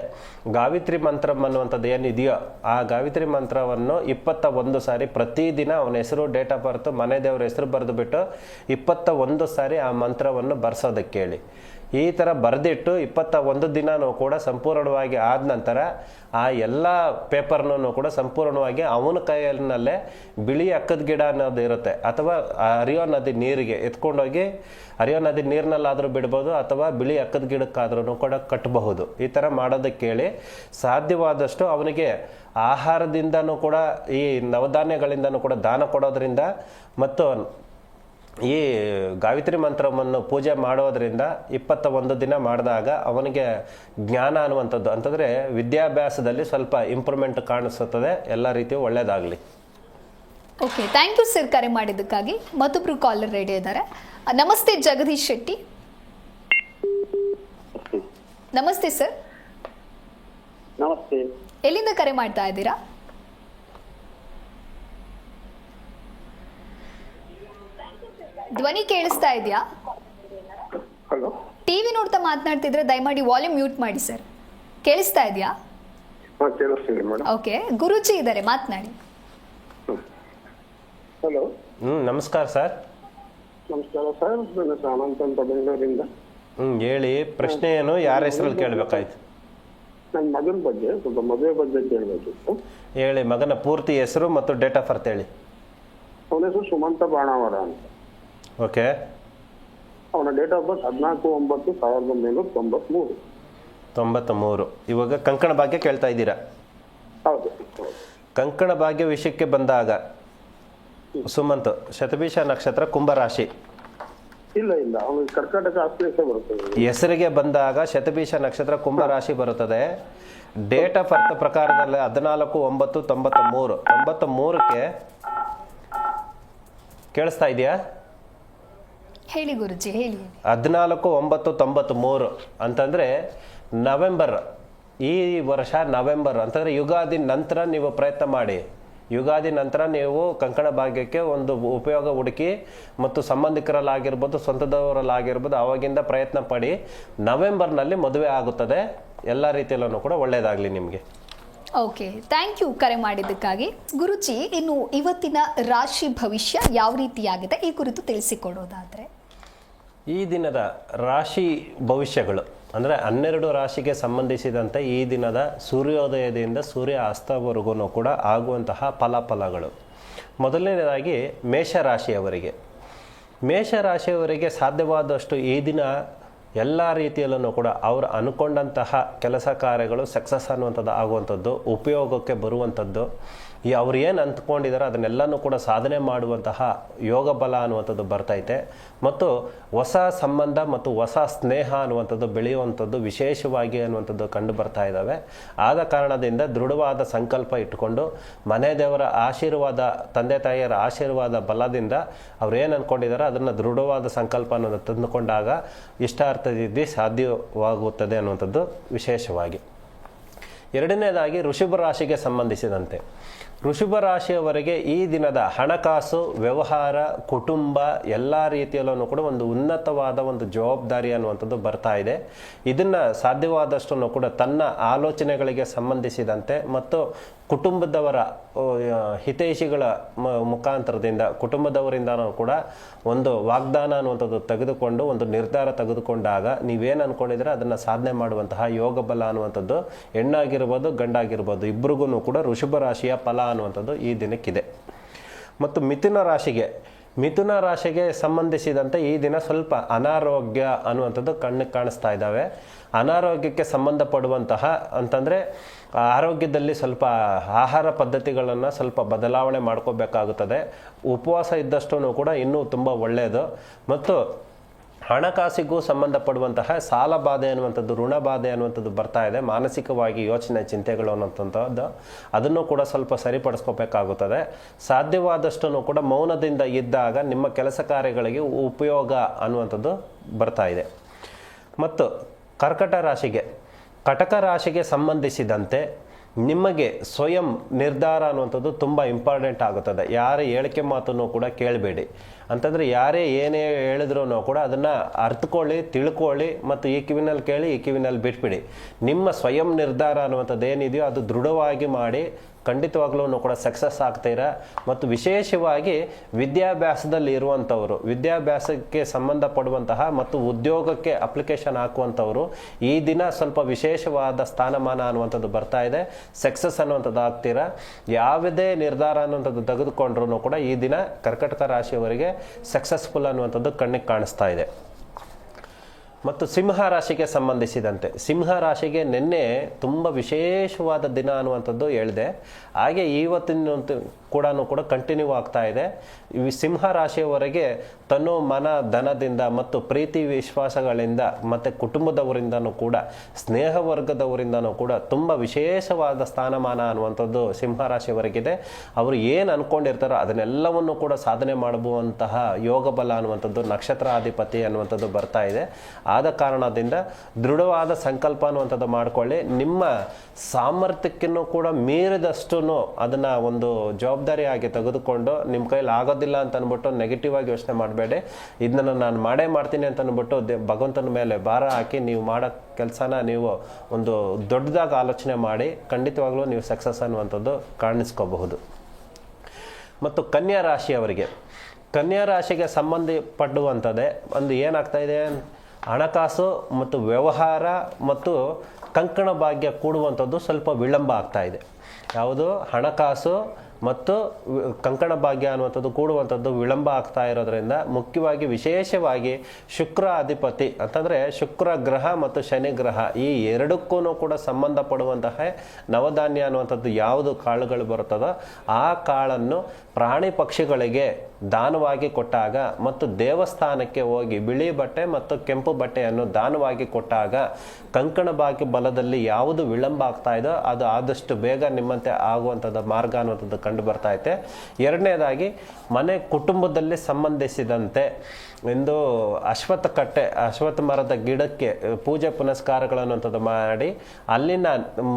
ಗಾವಿತ್ರಿ ಮಂತ್ರ ಅನ್ನುವಂಥದ್ದು ಏನಿದೆಯೋ, ಆ ಗಾವಿತ್ರಿ ಮಂತ್ರವನ್ನು ಇಪ್ಪತ್ತ ಒಂದು ಸಾರಿ ಪ್ರತಿದಿನ ಅವನ ಹೆಸರು, ಡೇಟ್ ಆಫ್ ಬರ್ತ್, ಮನೆ ದೇವರ ಹೆಸರು ಬರೆದು ಬಿಟ್ಟು ಇಪ್ಪತ್ತ ಒಂದು ಸಾರಿ ಆ ಮಂತ್ರವನ್ನು ಬರ್ಸೋದಕ್ಕೆ ಹೇಳಿ. ಈ ಥರ ಬರೆದಿಟ್ಟು ಇಪ್ಪತ್ತ ಒಂದು ದಿನವೂ ಕೂಡ ಸಂಪೂರ್ಣವಾಗಿ ಆದ ನಂತರ ಆ ಎಲ್ಲ ಪೇಪರ್ನೂ ಕೂಡ ಸಂಪೂರ್ಣವಾಗಿ ಅವನ ಕೈಯಲ್ಲಿನಲ್ಲೇ ಬಿಳಿ ಅಕ್ಕದ ಗಿಡ ಅನ್ನೋದು ಇರುತ್ತೆ. ಅಥವಾ ಹರಿಯೋ ನದಿ ನೀರಿಗೆ ಎತ್ಕೊಂಡೋಗಿ ಹರಿಯೋ ನದಿ ನೀರಿನಲ್ಲಾದರೂ ಬಿಡ್ಬೋದು ಅಥವಾ ಬಿಳಿ ಅಕ್ಕದ ಗಿಡಕ್ಕಾದ್ರೂ ಕೂಡ ಕಟ್ಟಬಹುದು. ಈ ಥರ ಮಾಡೋದಕ್ಕೆ ಹೇಳಿ ಸಾಧ್ಯವಾದಷ್ಟು ಅವನಿಗೆ ಆಹಾರದಿಂದನೂ ಕೂಡ ಈ ನವಧಾನ್ಯಗಳಿಂದನೂ ಕೂಡ ದಾನ ಕೊಡೋದ್ರಿಂದ ಮತ್ತು ಈ ಗಾಯತ್ರಿ ಮಂತ್ರವನ್ನು ಪೂಜೆ ಮಾಡೋದರಿಂದ ಇಪ್ಪತ್ತ ಒಂದು ದಿನ ಮಾಡಿದಾಗ ಅವನಿಗೆ ಜ್ಞಾನ ಅನ್ನುವಂಥದ್ದು. ಅಂತಂದರೆ ವಿದ್ಯಾಭ್ಯಾಸದಲ್ಲಿ ಸ್ವಲ್ಪ ಇಂಪ್ರೂವ್ಮೆಂಟ್ ಕಾಣಿಸುತ್ತದೆ. ಎಲ್ಲ ರೀತಿಯೂ ಒಳ್ಳೆಯದಾಗಲಿ ಓಕೆ ಥ್ಯಾಂಕ್ ಯು ಸರ್ ಕರೆ ಮಾಡಿದ್ದಕ್ಕಾಗಿ. ಮತ್ತೊಬ್ಬರು ಕಾಲರ್ ರೆಡಿ ಇದ್ದಾರೆ. ನಮಸ್ತೆ ಜಗದೀಶ್ ಶೆಟ್ಟಿ. ನಮಸ್ತೆ ಸರ್ ನಮಸ್ತೆ. ಎಲ್ಲಿಂದ ಕರೆ ಮಾಡ್ತಾ ಇದ್ದೀರಾ? ಧ್ವನಿ ಕೇಳಿಸ್ತಾ ಇದೆಯಾ? ಹಲೋ ಟಿವಿ ನೋಡ್ತಾ ಮಾತನಾಡ್ತಿದ್ರೆ ದಯಮಾಡಿ ವಾಲ್ಯೂಮ್ ಮ್ಯೂಟ್ ಮಾಡಿ ಸರ್ ಕೇಳಿಸ್ತಾ ಇದೆಯಾ? ಹಾಂ ಕೇಳಿಸ್ತಿದೆ ಮೇಡಮ್ ಓಕೆ ಗುರುಜಿ ಇದ್ದಾರೆ ಮಾತನಾಡಿ. ಹಲೋ ಹ್ಞೂ ನಮಸ್ಕಾರ ಸರ್ ನಮಸ್ಕಾರ ಸರ್ ನನ್ನ ಸಾಮಂತ್ ಅಂತ ಬೆಂಗಳೂರಿಂದ. ಹ್ಞೂ ಹೇಳಿ ಪ್ರಶ್ನೆ ಏನು ಯಾರ ಹೆಸರಲ್ಲಿ ಕೇಳಬೇಕಾಯ್ತು? ನನ್ನ ಮಗನ ಬಗ್ಗೆ ಸ್ವಲ್ಪ ಮದುವೆ ಬಗ್ಗೆ ಕೇಳಬೇಕಿತ್ತು. ಹೇಳಿ ಮಗನ ಪೂರ್ತಿ ಹೆಸರು ಮತ್ತು ಡೇಟ್ ಆಫ್ ಬರ್ತ್ ಹೇಳಿ. ಅವನ ಹೆಸರು ಸುಮಂತ ಬಾಣಾವರ ಅಂತ. ಓಕೆ. ಅವನ ಡೇಟ್ ಆಫ್ ಬರ್ತ್ ಹದಿನಾಲ್ಕು ಒಂಬತ್ತು ಸಾವಿರದ ಒಂಬೈನೂರ ತೊಂಬತ್ಮೂರು. ತೊಂಬತ್ತ ಮೂರು ಇವಾಗ ಕಂಕಣ ಭಾಗ್ಯ ಕೇಳ್ತಾ ಇದ್ದೀರಾ? ಹೌದು. ಕಂಕಣ ಭಾಗ್ಯ ವಿಷಯಕ್ಕೆ ಬಂದಾಗ ಸುಮಂತ್ ಶತಭೀಷ ನಕ್ಷತ್ರ ಕುಂಭರಾಶಿ ಇಲ್ಲ ಇಲ್ಲ. ಅವನಿಗೆ ಕರ್ಕಾಟಕ ಆಸ್ಪತ್ರೆ ಬರುತ್ತೆ. ಹೆಸರಿಗೆ ಬಂದಾಗ ಶತಭೀಷ ನಕ್ಷತ್ರ ಕುಂಭರಾಶಿ ಬರುತ್ತದೆ. ಡೇಟ್ ಆಫ್ ಬರ್ತ್ ಪ್ರಕಾರದಲ್ಲಿ ಹದಿನಾಲ್ಕು ಒಂಬತ್ತು ತೊಂಬತ್ತ ಮೂರು ತೊಂಬತ್ತ ಮೂರಕ್ಕೆ ಕೇಳಿಸ್ತಾ ಇದೆಯಾ? ಹೇಳಿ ಗುರುಜಿ ಹೇಳಿ ಹದಿನಾಲ್ಕು ಒಂಬತ್ತು ತೊಂಬತ್ತು ಮೂರು ಅಂತಂದರೆ ನವೆಂಬರ್ ಈ ವರ್ಷ ನವೆಂಬರ್ ಅಂತಂದರೆ ಯುಗಾದಿ ನಂತರ ನೀವು ಪ್ರಯತ್ನ ಮಾಡಿ. ಯುಗಾದಿ ನಂತರ ನೀವು ಕಂಕಣ ಭಾಗ್ಯಕ್ಕೆ ಒಂದು ಉಪಯೋಗ ಹುಡುಕಿ ಮತ್ತು ಸಂಬಂಧಿಕರಲ್ಲಾಗಿರ್ಬೋದು ಸ್ವಂತದವರಲ್ಲಾಗಿರ್ಬೋದು ಅವಾಗಿಂದ ಪ್ರಯತ್ನ ಪಡಿ. ನವೆಂಬರ್ನಲ್ಲಿ ಮದುವೆ ಆಗುತ್ತದೆ. ಎಲ್ಲ ರೀತಿಯಲ್ಲೂ ಕೂಡ ಒಳ್ಳೆಯದಾಗಲಿ ನಿಮಗೆ. ಓಕೆ ಥ್ಯಾಂಕ್ ಯು ಕರೆ ಮಾಡಿದ್ದಕ್ಕಾಗಿ. ಗುರುಜಿ ಇನ್ನು ಇವತ್ತಿನ ರಾಶಿ ಭವಿಷ್ಯ ಯಾವ ರೀತಿಯಾಗಿದೆ ಈ ಕುರಿತು ತಿಳಿಸಿಕೊಡೋದಾದ್ರೆ. ಈ ದಿನದ ರಾಶಿ ಭವಿಷ್ಯಗಳು, ಅಂದರೆ ಹನ್ನೆರಡು ರಾಶಿಗೆ ಸಂಬಂಧಿಸಿದಂತೆ ಈ ದಿನದ ಸೂರ್ಯೋದಯದಿಂದ ಸೂರ್ಯ ಅಸ್ತವರೆಗೂ ಕೂಡ ಆಗುವಂತಹ ಫಲಾಫಲಗಳು. ಮೊದಲನೇದಾಗಿ ಮೇಷರಾಶಿಯವರಿಗೆ. ಮೇಷರಾಶಿಯವರಿಗೆ ಸಾಧ್ಯವಾದಷ್ಟು ಈ ದಿನ ಎಲ್ಲ ರೀತಿಯಲ್ಲೂ ಕೂಡ ಅವರು ಅನ್ಕೊಂಡಂತಹ ಕೆಲಸ ಕಾರ್ಯಗಳು ಸಕ್ಸಸ್ ಅನ್ನುವಂಥದ್ದು ಆಗುವಂಥದ್ದು, ಉಪಯೋಗಕ್ಕೆ ಬರುವಂಥದ್ದು ಈ ಅವ್ರು ಏನು ಅಂದ್ಕೊಂಡಿದ್ದಾರೆ ಅದನ್ನೆಲ್ಲನೂ ಕೂಡ ಸಾಧನೆ ಮಾಡುವಂತಹ ಯೋಗ ಬಲ ಅನ್ನುವಂಥದ್ದು ಬರ್ತೈತೆ. ಮತ್ತು ಹೊಸ ಸಂಬಂಧ ಮತ್ತು ಹೊಸ ಸ್ನೇಹ ಅನ್ನುವಂಥದ್ದು ಬೆಳೆಯುವಂಥದ್ದು ವಿಶೇಷವಾಗಿ ಅನ್ನುವಂಥದ್ದು ಕಂಡು ಬರ್ತಾ ಇದ್ದಾವೆ ಆದ ಕಾರಣದಿಂದ ದೃಢವಾದ ಸಂಕಲ್ಪ ಇಟ್ಟುಕೊಂಡು ಮನೆ ದೇವರ ಆಶೀರ್ವಾದ, ತಂದೆ ತಾಯಿಯರ ಆಶೀರ್ವಾದ ಬಲದಿಂದ ಅವ್ರು ಏನು ಅಂದ್ಕೊಂಡಿದ್ದಾರೆ ಅದನ್ನು ದೃಢವಾದ ಸಂಕಲ್ಪ ಅನ್ನೋದು ತಂದುಕೊಂಡಾಗ ಇಷ್ಟಾರ್ಥದಿದ್ದು ಸಾಧ್ಯವಾಗುತ್ತದೆ ಅನ್ನುವಂಥದ್ದು ವಿಶೇಷವಾಗಿ. ಎರಡನೇದಾಗಿ ಋಷಭ ರಾಶಿಗೆ ಸಂಬಂಧಿಸಿದಂತೆ. ಋಷಭ ರಾಶಿಯವರೆಗೆ ಈ ದಿನದ ಹಣಕಾಸು, ವ್ಯವಹಾರ, ಕುಟುಂಬ, ಎಲ್ಲ ರೀತಿಯಲ್ಲೂ ಕೂಡ ಒಂದು ಉನ್ನತವಾದ ಒಂದು ಜವಾಬ್ದಾರಿ ಅನ್ನುವಂಥದ್ದು ಬರ್ತಾ ಇದೆ. ಇದನ್ನು ಸಾಧ್ಯವಾದಷ್ಟು ಕೂಡ ತನ್ನ ಆಲೋಚನೆಗಳಿಗೆ ಸಂಬಂಧಿಸಿದಂತೆ ಮತ್ತು ಕುಟುಂಬದವರ ಹಿತೈಷಿಗಳ ಮುಖಾಂತರದಿಂದ ಕುಟುಂಬದವರಿಂದನೂ ಕೂಡ ಒಂದು ವಾಗ್ದಾನ ಅನ್ನುವಂಥದ್ದು ತೆಗೆದುಕೊಂಡು, ಒಂದು ನಿರ್ಧಾರ ತೆಗೆದುಕೊಂಡಾಗ ನೀವೇನು ಅಂದ್ಕೊಂಡಿದ್ರೆ ಅದನ್ನು ಸಾಧನೆ ಮಾಡುವಂತಹ ಯೋಗ ಬಲ ಅನ್ನುವಂಥದ್ದು ಹೆಣ್ಣಾಗಿರ್ಬೋದು, ಗಂಡಾಗಿರ್ಬೋದು ಇಬ್ಬರಿಗೂ ಕೂಡ ಋಷಭ ರಾಶಿಯ ಫಲ ಅನ್ನುವಂಥದ್ದು ಈ ದಿನಕ್ಕಿದೆ. ಮತ್ತು ಮಿಥುನ ರಾಶಿಗೆ ಮಿಥುನ ರಾಶಿಗೆ ಸಂಬಂಧಿಸಿದಂತೆ ಈ ದಿನ ಸ್ವಲ್ಪ ಅನಾರೋಗ್ಯ ಅನ್ನುವಂಥದ್ದು ಕಣ್ಣಿಗೆ ಕಾಣಿಸ್ತಾ ಇದ್ದಾವೆ. ಅನಾರೋಗ್ಯಕ್ಕೆ ಸಂಬಂಧಪಡುವಂತಹ ಅಂತಂದರೆ, ಆರೋಗ್ಯದಲ್ಲಿ ಸ್ವಲ್ಪ ಆಹಾರ ಪದ್ಧತಿಗಳನ್ನು ಸ್ವಲ್ಪ ಬದಲಾವಣೆ ಮಾಡ್ಕೋಬೇಕಾಗುತ್ತದೆ. ಉಪವಾಸ ಇದ್ದಷ್ಟು ಕೂಡ ಇನ್ನೂ ತುಂಬ ಒಳ್ಳೆಯದು. ಮತ್ತು ಹಣಕಾಸಿಗೂ ಸಂಬಂಧಪಡುವಂತಹ ಸಾಲ ಬಾಧೆ ಅನ್ನುವಂಥದ್ದು, ಋಣ ಬಾಧೆ ಅನ್ನುವಂಥದ್ದು ಬರ್ತಾ ಇದೆ. ಮಾನಸಿಕವಾಗಿ ಯೋಚನೆ, ಚಿಂತೆಗಳು ಅನ್ನೋಂಥದ್ದು ಅದನ್ನು ಕೂಡ ಸ್ವಲ್ಪ ಸರಿಪಡಿಸ್ಕೋಬೇಕಾಗುತ್ತದೆ. ಸಾಧ್ಯವಾದಷ್ಟು ಕೂಡ ಮೌನದಿಂದ ಇದ್ದಾಗ ನಿಮ್ಮ ಕೆಲಸ ಕಾರ್ಯಗಳಿಗೆ ಉಪಯೋಗ ಅನ್ನುವಂಥದ್ದು ಬರ್ತಾ ಇದೆ. ಮತ್ತು ಕರ್ಕಟ ರಾಶಿಗೆ, ಕಟಕ ರಾಶಿಗೆ ಸಂಬಂಧಿಸಿದಂತೆ ನಿಮಗೆ ಸ್ವಯಂ ನಿರ್ಧಾರ ಅನ್ನುವಂಥದ್ದು ತುಂಬ ಇಂಪಾರ್ಟೆಂಟ್ ಆಗುತ್ತದೆ. ಯಾರ ಹೇಳಿಕೆ ಮಾತನ್ನು ಕೂಡ ಕೇಳಬೇಡಿ. ಅಂತಂದರೆ ಯಾರೇ ಏನೇ ಹೇಳಿದ್ರು ಕೂಡ ಅದನ್ನು ಅರ್ಥಕೊಳ್ಳಿ ತಿಳ್ಕೊಳ್ಳಿ ಮತ್ತು ಈ ಕಿವಿನಲ್ಲಿ ಕೇಳಿ ಈ ಕಿವಿನಲ್ಲಿ ಬಿಟ್ಬಿಡಿ. ನಿಮ್ಮ ಸ್ವಯಂ ನಿರ್ಧಾರ ಅನ್ನುವಂಥದ್ದು ಏನಿದೆಯೋ ಅದು ದೃಢವಾಗಿ ಮಾಡಿ ಖಂಡಿತವಾಗ್ಲೂ ಕೂಡ ಸಕ್ಸಸ್ ಆಗ್ತೀರಾ ಮತ್ತು ವಿಶೇಷವಾಗಿ ವಿದ್ಯಾಭ್ಯಾಸದಲ್ಲಿ ಇರುವಂಥವರು, ವಿದ್ಯಾಭ್ಯಾಸಕ್ಕೆ ಸಂಬಂಧಪಡುವಂತಹ ಮತ್ತು ಉದ್ಯೋಗಕ್ಕೆ ಅಪ್ಲಿಕೇಶನ್ ಹಾಕುವಂಥವರು, ಈ ದಿನ ಸ್ವಲ್ಪ ವಿಶೇಷವಾದ ಸ್ಥಾನಮಾನ ಅನ್ನುವಂಥದ್ದು ಬರ್ತಾ ಇದೆ. ಸಕ್ಸಸ್ ಅನ್ನುವಂಥದ್ದು ಆಗ್ತೀರಾ. ಯಾವುದೇ ನಿರ್ಧಾರ ಅನ್ನುವಂಥದ್ದು ತೆಗೆದುಕೊಂಡ್ರೂ ಕೂಡ ಈ ದಿನ ಕರ್ಕಟಕ ರಾಶಿಯವರಿಗೆ ಸಕ್ಸಸ್ಫುಲ್ ಅನ್ನುವಂಥದ್ದು ಕಣ್ಣಿಗೆ ಕಾಣಿಸ್ತಾ ಇದೆ. ಮತ್ತು ಸಿಂಹ ರಾಶಿಗೆ ಸಂಬಂಧಿಸಿದಂತೆ. ಸಿಂಹ ರಾಶಿಗೆ ನಿನ್ನೆ ತುಂಬ ವಿಶೇಷವಾದ ದಿನ ಅನ್ನುವಂಥದ್ದು ಹೇಳಿದೆ. ಹಾಗೆ ಇವತ್ತಿನ ಕೂಡ ಕೂಡ ಕಂಟಿನ್ಯೂ ಆಗ್ತಾ ಇದೆ. ಸಿಂಹ ರಾಶಿಯವರೆಗೆ ತನು ಮನ, ಧನದಿಂದ ಮತ್ತು ಪ್ರೀತಿ, ವಿಶ್ವಾಸಗಳಿಂದ ಮತ್ತು ಕುಟುಂಬದವರಿಂದನೂ ಕೂಡ, ಸ್ನೇಹ ವರ್ಗದವರಿಂದನೂ ಕೂಡ ತುಂಬ ವಿಶೇಷವಾದ ಸ್ಥಾನಮಾನ ಅನ್ನುವಂಥದ್ದು ಸಿಂಹ ರಾಶಿಯವರೆಗಿದೆ. ಅವರು ಏನು ಅಂದ್ಕೊಂಡಿರ್ತಾರೋ ಅದನ್ನೆಲ್ಲವನ್ನು ಕೂಡ ಸಾಧನೆ ಮಾಡುವಂತಹ ಯೋಗ ಬಲ ಅನ್ನುವಂಥದ್ದು ನಕ್ಷತ್ರಾಧಿಪತಿ ಅನ್ನುವಂಥದ್ದು ಬರ್ತಾ ಇದೆ. ಆದ ಕಾರಣದಿಂದ ದೃಢವಾದ ಸಂಕಲ್ಪ ಅನ್ನುವಂಥದ್ದು ಮಾಡ್ಕೊಳ್ಳಿ. ನಿಮ್ಮ ಸಾಮರ್ಥ್ಯಕ್ಕಿನ್ನೂ ಕೂಡ ಮೀರಿದಷ್ಟು ಅದನ್ನು ಒಂದು ಜವಾಬ್ದಾರಿಯಾಗಿ ತೆಗೆದುಕೊಂಡು ನಿಮ್ಮ ಕೈಲಿ ಆಗೋದಿಲ್ಲ ಅಂತ ಅಂದ್ಬಿಟ್ಟು ನೆಗೆಟಿವ್ ಆಗಿ ಯೋಚನೆ ಮಾಡಬೇಡಿ. ಇದನ್ನು ನಾನು ಮಾಡೇ ಮಾಡ್ತೀನಿ ಅಂತ ಅಂದ್ಬಿಟ್ಟು ಭಗವಂತನ ಮೇಲೆ ಭಾರ ಹಾಕಿ ನೀವು ಮಾಡೋ ಕೆಲಸನ ನೀವು ಒಂದು ದೊಡ್ಡದಾಗಿ ಆಲೋಚನೆ ಮಾಡಿ ಖಂಡಿತವಾಗ್ಲೂ ನೀವು ಸಕ್ಸಸ್ ಅನ್ನುವಂಥದ್ದು ಕಾಣಿಸ್ಕೋಬಹುದು. ಮತ್ತು ಕನ್ಯಾ ರಾಶಿಯವರಿಗೆ ಕನ್ಯಾ ರಾಶಿಗೆ ಸಂಬಂಧಪಡುವಂಥದ್ದೇ ಒಂದು ಏನಾಗ್ತಾ ಇದೆ? ಹಣಕಾಸು ಮತ್ತು ವ್ಯವಹಾರ ಮತ್ತು ಕಂಕಣ ಭಾಗ್ಯ ಕೂಡುವಂಥದ್ದು ಸ್ವಲ್ಪ ವಿಳಂಬ ಆಗ್ತಾ ಇದೆ. ಯಾವುದು? ಹಣಕಾಸು ಮತ್ತು ಕಂಕಣ ಭಾಗ್ಯ ಅನ್ನುವಂಥದ್ದು ಕೂಡುವಂಥದ್ದು ವಿಳಂಬ ಆಗ್ತಾ ಇರೋದ್ರಿಂದ ಮುಖ್ಯವಾಗಿ ವಿಶೇಷವಾಗಿ ಶುಕ್ರ ಅಧಿಪತಿ ಅಂತಂದರೆ ಶುಕ್ರ ಗ್ರಹ ಮತ್ತು ಶನಿ ಗ್ರಹ ಈ ಎರಡಕ್ಕೂ ಕೂಡ ಸಂಬಂಧಪಡುವಂತಹ ನವಧಾನ್ಯ ಅನ್ನುವಂಥದ್ದು ಯಾವುದು ಕಾಳುಗಳು ಬರುತ್ತದೋ ಆ ಕಾಳನ್ನು ಪ್ರಾಣಿ ಪಕ್ಷಿಗಳಿಗೆ ದಾನವಾಗಿ ಕೊಟ್ಟಾಗ ಮತ್ತು ದೇವಸ್ಥಾನಕ್ಕೆ ಹೋಗಿ ಬಿಳಿ ಬಟ್ಟೆ ಮತ್ತು ಕೆಂಪು ಬಟ್ಟೆಯನ್ನು ದಾನವಾಗಿ ಕೊಟ್ಟಾಗ ಕಂಕಣ ಬಾಕಿ ಬಲದಲ್ಲಿ ಯಾವುದು ವಿಳಂಬ ಆಗ್ತಾ ಇದೋ ಅದು ಆದಷ್ಟು ಬೇಗ ನಿಮ್ಮಂತೆ ಆಗುವಂಥದ್ದು ಮಾರ್ಗ ಅನ್ನುವಂಥದ್ದು ಕಂಡು ಬರ್ತಾ ಐತೆ. ಎರಡನೇದಾಗಿ ಮನೆ ಕುಟುಂಬದಲ್ಲಿ ಸಂಬಂಧಿಸಿದಂತೆ ಎಂದು ಅಶ್ವತ್ಥ ಕಟ್ಟೆ ಅಶ್ವತ್ಥ ಮರದ ಗಿಡಕ್ಕೆ ಪೂಜೆ ಪುನಸ್ಕಾರಗಳನ್ನುವಂಥದ್ದು ಮಾಡಿ ಅಲ್ಲಿನ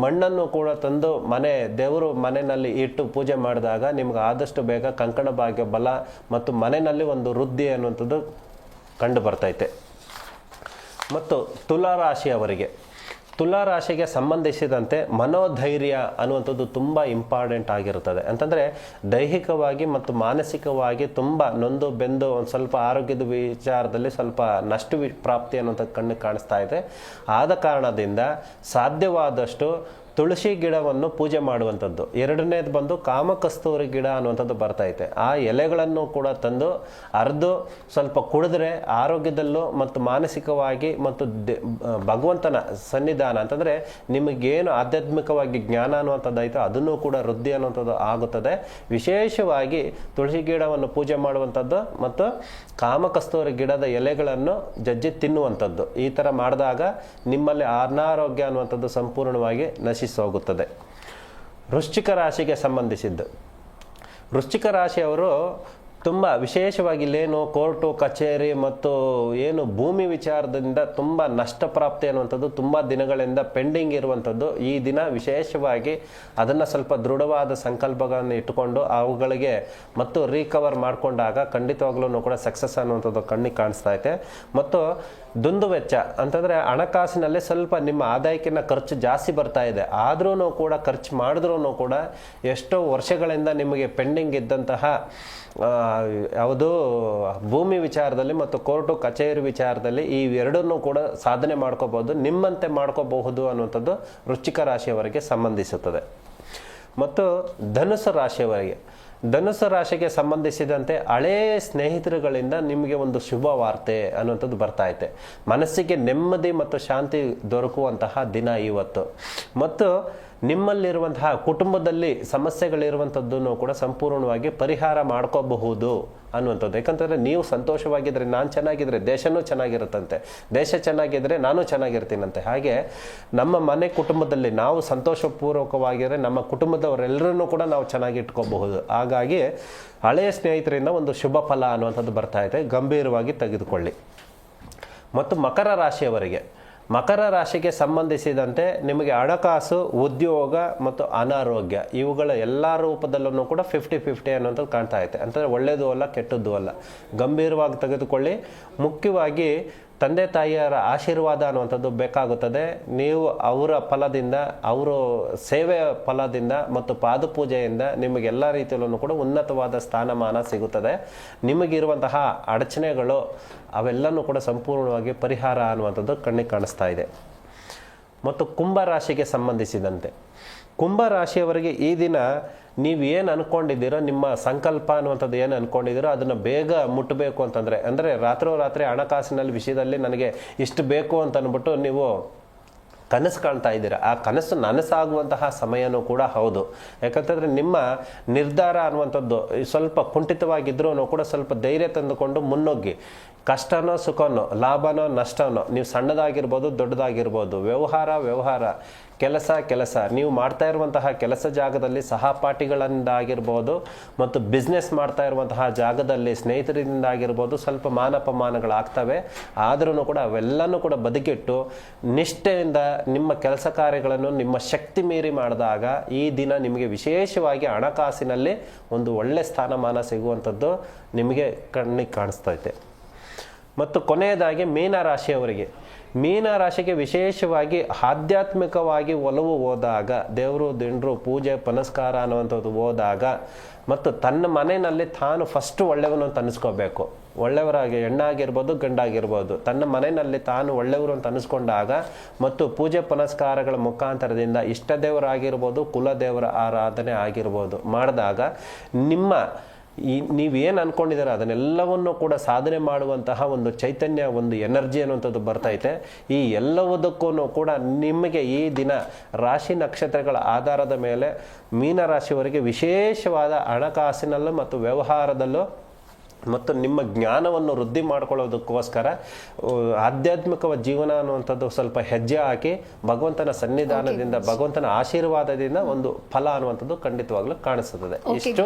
ಮಣ್ಣನ್ನು ಕೂಡ ತಂದು ಮನೆ, ದೇವರು ಮನೆಯಲ್ಲಿ ಇಟ್ಟು ಪೂಜೆ ಮಾಡಿದಾಗ ನಿಮ್ಗೆ ಆದಷ್ಟು ಬೇಗ ಕಂಕಣ ಭಾಗ್ಯ, ಬಲ ಮತ್ತು ಮನೆಯಲ್ಲಿ ಒಂದು ವೃದ್ಧಿ ಅನ್ನುವಂಥದ್ದು ಕಂಡು ಬರ್ತೈತೆ ಮತ್ತು ತುಲಾ ತುಲಾ ರಾಶಿಗೆ ಸಂಬಂಧಿಸಿದಂತೆ ಮನೋಧೈರ್ಯ ಅನ್ನುವಂಥದ್ದು ತುಂಬ ಇಂಪಾರ್ಟೆಂಟ್ ಆಗಿರುತ್ತದೆ. ಅಂತಂದರೆ ದೈಹಿಕವಾಗಿ ಮತ್ತು ಮಾನಸಿಕವಾಗಿ ತುಂಬ ನೊಂದು ಬೆಂದು ಒಂದು ಸ್ವಲ್ಪ ಆರೋಗ್ಯದ ವಿಚಾರದಲ್ಲಿ ಸ್ವಲ್ಪ ನಷ್ಟ ಪ್ರಾಪ್ತಿ ಅನ್ನುವಂಥದ್ದು ಕಣ್ಣಿಗೆ ಕಾಣಿಸ್ತಾ ಇದೆ. ಆದ ಕಾರಣದಿಂದ ಸಾಧ್ಯವಾದಷ್ಟು ತುಳಸಿ ಗಿಡವನ್ನು ಪೂಜೆ ಮಾಡುವಂಥದ್ದು. ಎರಡನೇದು ಬಂದು ಕಾಮಕಸ್ತೂರಿ ಗಿಡ ಅನ್ನುವಂಥದ್ದು ಬರ್ತೈತೆ ಆ ಎಲೆಗಳನ್ನು ಕೂಡ ತಂದು ಅರ್ದು ಸ್ವಲ್ಪ ಕುಡಿದ್ರೆ ಆರೋಗ್ಯದಲ್ಲೂ ಮತ್ತು ಮಾನಸಿಕವಾಗಿ ಮತ್ತು ಭಗವಂತನ ಸನ್ನಿಧಾನ ಅಂತಂದರೆ ನಿಮಗೇನು ಆಧ್ಯಾತ್ಮಿಕವಾಗಿ ಜ್ಞಾನ ಅನ್ನುವಂಥದ್ದು ಐತೋ ಅದನ್ನು ಕೂಡ ವೃದ್ಧಿ ಅನ್ನುವಂಥದ್ದು ಆಗುತ್ತದೆ. ವಿಶೇಷವಾಗಿ ತುಳಸಿ ಗಿಡವನ್ನು ಪೂಜೆ ಮಾಡುವಂಥದ್ದು ಮತ್ತು ಕಾಮಕಸ್ತೂರಿ ಗಿಡದ ಎಲೆಗಳನ್ನು ಜಜ್ಜಿ ತಿನ್ನುವಂಥದ್ದು. ಈ ಥರ ಮಾಡಿದಾಗ ನಿಮ್ಮಲ್ಲಿ ಅನಾರೋಗ್ಯ ಅನ್ನುವಂಥದ್ದು ಸಂಪೂರ್ಣವಾಗಿ ನಶಿಸೋಗುತ್ತದೆ ವೃಶ್ಚಿಕ ರಾಶಿಗೆ ಸಂಬಂಧಿಸಿದ್ದು. ವೃಶ್ಚಿಕ ರಾಶಿಯವರು ತುಂಬ ವಿಶೇಷವಾಗಿ ಇಲ್ಲೇನು ಕೋರ್ಟು, ಕಚೇರಿ ಮತ್ತು ಏನು ಭೂಮಿ ವಿಚಾರದಿಂದ ತುಂಬ ನಷ್ಟ ಪ್ರಾಪ್ತಿ ಅನ್ನುವಂಥದ್ದು, ತುಂಬ ದಿನಗಳಿಂದ ಪೆಂಡಿಂಗ್ ಇರುವಂಥದ್ದು, ಈ ದಿನ ವಿಶೇಷವಾಗಿ ಅದನ್ನು ಸ್ವಲ್ಪ ದೃಢವಾದ ಸಂಕಲ್ಪಗಳನ್ನು ಇಟ್ಟುಕೊಂಡು ಅವುಗಳಿಗೆ ಮತ್ತು ರೀಕವರ್ ಮಾಡಿಕೊಂಡಾಗ ಖಂಡಿತವಾಗ್ಲೂ ಕೂಡ ಸಕ್ಸಸ್ ಅನ್ನುವಂಥದ್ದು ಕಣ್ಣಿಗೆ ಕಾಣಿಸ್ತಾ ಐತೆ. ಮತ್ತು ದುಂದು ವೆಚ್ಚ ಅಂತಂದರೆ ಹಣಕಾಸಿನಲ್ಲಿ ಸ್ವಲ್ಪ ನಿಮ್ಮ ಆದಾಯಕ್ಕಿಂತ ಖರ್ಚು ಜಾಸ್ತಿ ಬರ್ತಾ ಇದೆ. ಆದ್ರೂ ಕೂಡ ಖರ್ಚು ಮಾಡಿದ್ರೂ ಕೂಡ ಎಷ್ಟೋ ವರ್ಷಗಳಿಂದ ನಿಮಗೆ ಪೆಂಡಿಂಗ್ ಇದ್ದಂತಹ ಯಾವುದು ಭೂಮಿ ವಿಚಾರದಲ್ಲಿ ಮತ್ತು ಕೋರ್ಟು ಕಚೇರಿ ವಿಚಾರದಲ್ಲಿ ಈ ಎರಡನ್ನೂ ಕೂಡ ಸಾಧನೆ ಮಾಡ್ಕೋಬಹುದು, ನಿಮ್ಮಂತೆ ಮಾಡ್ಕೋಬಹುದು ಅನ್ನುವಂಥದ್ದು ವೃಶ್ಚಿಕ ರಾಶಿಯವರಿಗೆ ಸಂಬಂಧಿಸುತ್ತದೆ. ಮತ್ತು ಧನುಸು ರಾಶಿಯವರಿಗೆ. ಧನುಸು ರಾಶಿಗೆ ಸಂಬಂಧಿಸಿದಂತೆ ಹಳೇ ಸ್ನೇಹಿತರುಗಳಿಂದ ನಿಮಗೆ ಒಂದು ಶುಭ ವಾರ್ತೆ ಅನ್ನುವಂಥದ್ದು ಬರ್ತಾ ಐತೆ. ಮನಸ್ಸಿಗೆ ನೆಮ್ಮದಿ ಮತ್ತು ಶಾಂತಿ ದೊರಕುವಂತಹ ದಿನ ಇವತ್ತು. ಮತ್ತು ನಿಮ್ಮಲ್ಲಿರುವಂತಹ ಕುಟುಂಬದಲ್ಲಿ ಸಮಸ್ಯೆಗಳಿರುವಂಥದ್ದನ್ನು ಕೂಡ ಸಂಪೂರ್ಣವಾಗಿ ಪರಿಹಾರ ಮಾಡ್ಕೋಬಹುದು ಅನ್ನುವಂಥದ್ದು. ಯಾಕಂತಂದರೆ ನೀವು ಸಂತೋಷವಾಗಿದ್ದರೆ ನಾನು ಚೆನ್ನಾಗಿದ್ದರೆ ದೇಶನೂ ಚೆನ್ನಾಗಿರುತ್ತಂತೆ. ದೇಶ ಚೆನ್ನಾಗಿದ್ದರೆ ನಾನು ಚೆನ್ನಾಗಿರ್ತೀನಂತೆ. ಹಾಗೆ ನಮ್ಮ ಮನೆ ಕುಟುಂಬದಲ್ಲಿ ನಾವು ಸಂತೋಷಪೂರ್ವಕವಾಗಿದ್ದರೆ ನಮ್ಮ ಕುಟುಂಬದವರೆಲ್ಲರನ್ನೂ ಕೂಡ ನಾವು ಚೆನ್ನಾಗಿ ಇಟ್ಕೋಬಹುದು. ಹಾಗಾಗಿ ಹಳೆಯ ಸ್ನೇಹಿತರಿಂದ ಒಂದು ಶುಭ ಫಲ ಅನ್ನುವಂಥದ್ದು ಬರ್ತಾ ಇದೆ. ಗಂಭೀರವಾಗಿ ತೆಗೆದುಕೊಳ್ಳಿ. ಮತ್ತು ಮಕರ ರಾಶಿಯವರಿಗೆ ಮಕರ ರಾಶಿಗೆ ಸಂಬಂಧಿಸಿದಂತೆ ನಿಮಗೆ ಹಣಕಾಸು, ಉದ್ಯೋಗ ಮತ್ತು ಅನಾರೋಗ್ಯ, ಇವುಗಳ ಎಲ್ಲ ರೂಪದಲ್ಲೂ ಕೂಡ ಫಿಫ್ಟಿ ಫಿಫ್ಟಿ ಅನ್ನೋದು ಕಾಣ್ತಾ ಐತೆ. ಅಂತಂದರೆ ಒಳ್ಳೆಯದು ಅಲ್ಲ, ಕೆಟ್ಟದ್ದು ಅಲ್ಲ. ಗಂಭೀರವಾಗಿ ತೆಗೆದುಕೊಳ್ಳಿ. ಮುಖ್ಯವಾಗಿ ತಂದೆ ತಾಯಿಯರ ಆಶೀರ್ವಾದ ಅನ್ನುವಂಥದ್ದು ಬೇಕಾಗುತ್ತದೆ. ನೀವು ಅವರ ಫಲದಿಂದ, ಅವರು ಸೇವೆಯ ಫಲದಿಂದ ಮತ್ತು ಪಾದಪೂಜೆಯಿಂದ ನಿಮಗೆಲ್ಲ ರೀತಿಯಲ್ಲೂ ಕೂಡ ಉನ್ನತವಾದ ಸ್ಥಾನಮಾನ ಸಿಗುತ್ತದೆ. ನಿಮಗಿರುವಂತಹ ಅಡಚಣೆಗಳು ಅವೆಲ್ಲನೂ ಕೂಡ ಸಂಪೂರ್ಣವಾಗಿ ಪರಿಹಾರ ಅನ್ನುವಂಥದ್ದು ಕಣ್ಣಿಗೆ ಕಾಣಿಸ್ತಾ ಇದೆ. ಮತ್ತು ಕುಂಭ ರಾಶಿಗೆ ಸಂಬಂಧಿಸಿದಂತೆ. ಕುಂಭ ರಾಶಿಯವರಿಗೆ ಈ ದಿನ ನೀವು ಏನು ಅನ್ಕೊಂಡಿದ್ದೀರೋ, ನಿಮ್ಮ ಸಂಕಲ್ಪ ಅನ್ನುವಂಥದ್ದು ಏನು ಅನ್ಕೊಂಡಿದ್ದೀರೋ, ಅದನ್ನು ಬೇಗ ಮುಟ್ಟಬೇಕು ಅಂತಂದರೆ, ಅಂದರೆ ರಾತ್ರೋರಾತ್ರಿ ಹಣಕಾಸಿನಲ್ಲಿ ವಿಷಯದಲ್ಲಿ ನನಗೆ ಇಷ್ಟು ಬೇಕು ಅಂತ ಅಂದ್ಬಿಟ್ಟು ನೀವು ಕನಸು ಕಾಣ್ತಾ ಇದ್ದೀರಾ. ಆ ಕನಸು ನನಸಾಗುವಂತಹ ಸಮಯನೂ ಕೂಡ ಹೌದು. ಯಾಕಂತಂದರೆ ನಿಮ್ಮ ನಿರ್ಧಾರ ಅನ್ನುವಂಥದ್ದು ಸ್ವಲ್ಪ ಕುಂಠಿತವಾಗಿದ್ರೂ ಕೂಡ ಸ್ವಲ್ಪ ಧೈರ್ಯ ತಂದುಕೊಂಡು ಮುನ್ನುಗ್ಗಿ. ಕಷ್ಟನೋ ಸುಖನೋ, ಲಾಭನೋ ನಷ್ಟನೋ, ನೀವು ಸಣ್ಣದಾಗಿರ್ಬೋದು ದೊಡ್ಡದಾಗಿರ್ಬೋದು, ವ್ಯವಹಾರ ವ್ಯವಹಾರ. ಕೆಲಸ ಕೆಲಸ. ನೀವು ಮಾಡ್ತಾ ಇರುವಂತಹ ಕೆಲಸ ಜಾಗದಲ್ಲಿ ಸಹಪಾಠಿಗಳಿಂದಾಗಿರ್ಬೋದು ಮತ್ತು ಬಿಸ್ನೆಸ್ ಮಾಡ್ತಾ ಇರುವಂತಹ ಜಾಗದಲ್ಲಿ ಸ್ನೇಹಿತರಿಂದ ಆಗಿರ್ಬೋದು ಸ್ವಲ್ಪ ಮಾನಪಮಾನಗಳಾಗ್ತವೆ. ಆದ್ರೂ ಕೂಡ ಅವೆಲ್ಲನೂ ಕೂಡ ಬದುಕಿಟ್ಟು ನಿಷ್ಠೆಯಿಂದ ನಿಮ್ಮ ಕೆಲಸ ಕಾರ್ಯಗಳನ್ನು ನಿಮ್ಮ ಶಕ್ತಿ ಮೀರಿ ಮಾಡಿದಾಗ ಈ ದಿನ ನಿಮಗೆ ವಿಶೇಷವಾಗಿ ಹಣಕಾಸಿನಲ್ಲಿ ಒಂದು ಒಳ್ಳೆ ಸ್ಥಾನಮಾನ ಸಿಗುವಂಥದ್ದು ನಿಮಗೆ ಕಣ್ಣಿಗೆ ಕಾಣಿಸ್ತೈತೆ ಮತ್ತು ಕೊನೆಯದಾಗಿ ಮೀನ ರಾಶಿಯವರಿಗೆ ಮೀನ ರಾಶಿಗೆ ವಿಶೇಷವಾಗಿ ಆಧ್ಯಾತ್ಮಿಕವಾಗಿ ಒಲವು ಹೋದಾಗ, ದೇವರು ದಿಂಡ್ರು ಪೂಜೆ, ಪುನಸ್ಕಾರ ಅನ್ನುವಂಥದ್ದು ಹೋದಾಗ ಮತ್ತು ತನ್ನ ಮನೆಯಲ್ಲಿ ತಾನು ಫಸ್ಟ್ ಒಳ್ಳೆಯವನು ಅಂತ ಅನಿಸ್ಕೋಬೇಕು. ಒಳ್ಳೆಯವರಾಗಿ ಹೆಣ್ಣಾಗಿರ್ಬೋದು, ಗಂಡಾಗಿರ್ಬೋದು. ತನ್ನ ಮನೆಯಲ್ಲಿ ತಾನು ಒಳ್ಳೆಯವರು ಅಂತ ಅನಿಸ್ಕೊಂಡಾಗ ಮತ್ತು ಪೂಜೆ, ಪುನಸ್ಕಾರಗಳ ಮುಖಾಂತರದಿಂದ ಇಷ್ಟ ದೇವರಾಗಿರ್ಬೋದು ಕುಲದೇವರ ಆರಾಧನೆ ಆಗಿರ್ಬೋದು. ಮಾಡಿದಾಗ ನಿಮ್ಮ ಈ ನೀವೇನು ಅಂದ್ಕೊಂಡಿದ್ದಾರೆ ಅದನ್ನೆಲ್ಲವನ್ನು ಕೂಡ ಸಾಧನೆ ಮಾಡುವಂತಹ ಒಂದು ಚೈತನ್ಯ ಒಂದು ಎನರ್ಜಿ ಅನ್ನುವಂಥದ್ದು ಬರ್ತೈತೆ ಈ ಎಲ್ಲವುದಕ್ಕೂ ಕೂಡ ನಿಮಗೆ ಈ ದಿನ ರಾಶಿ ನಕ್ಷತ್ರಗಳ ಆಧಾರದ ಮೇಲೆ ಮೀನರಾಶಿಯವರಿಗೆ ವಿಶೇಷವಾದ ಹಣಕಾಸಿನಲ್ಲೂ ಮತ್ತು ವ್ಯವಹಾರದಲ್ಲೂ ಮತ್ತು ನಿಮ್ಮ ಜ್ಞಾನವನ್ನು ವೃದ್ಧಿ ಮಾಡ್ಕೊಳ್ಳೋದಕ್ಕೋಸ್ಕರ ಆಧ್ಯಾತ್ಮಿಕ ಜೀವನ ಅನ್ನುವಂಥದ್ದು ಸ್ವಲ್ಪ ಹೆಜ್ಜೆ ಹಾಕಿ ಭಗವಂತನ ಸನ್ನಿಧಾನದಿಂದ ಭಗವಂತನ ಆಶೀರ್ವಾದದಿಂದ ಒಂದು ಫಲ ಅನ್ನುವಂಥದ್ದು ಖಂಡಿತವಾಗ್ಲೂ ಕಾಣಿಸುತ್ತದೆ ಇಷ್ಟು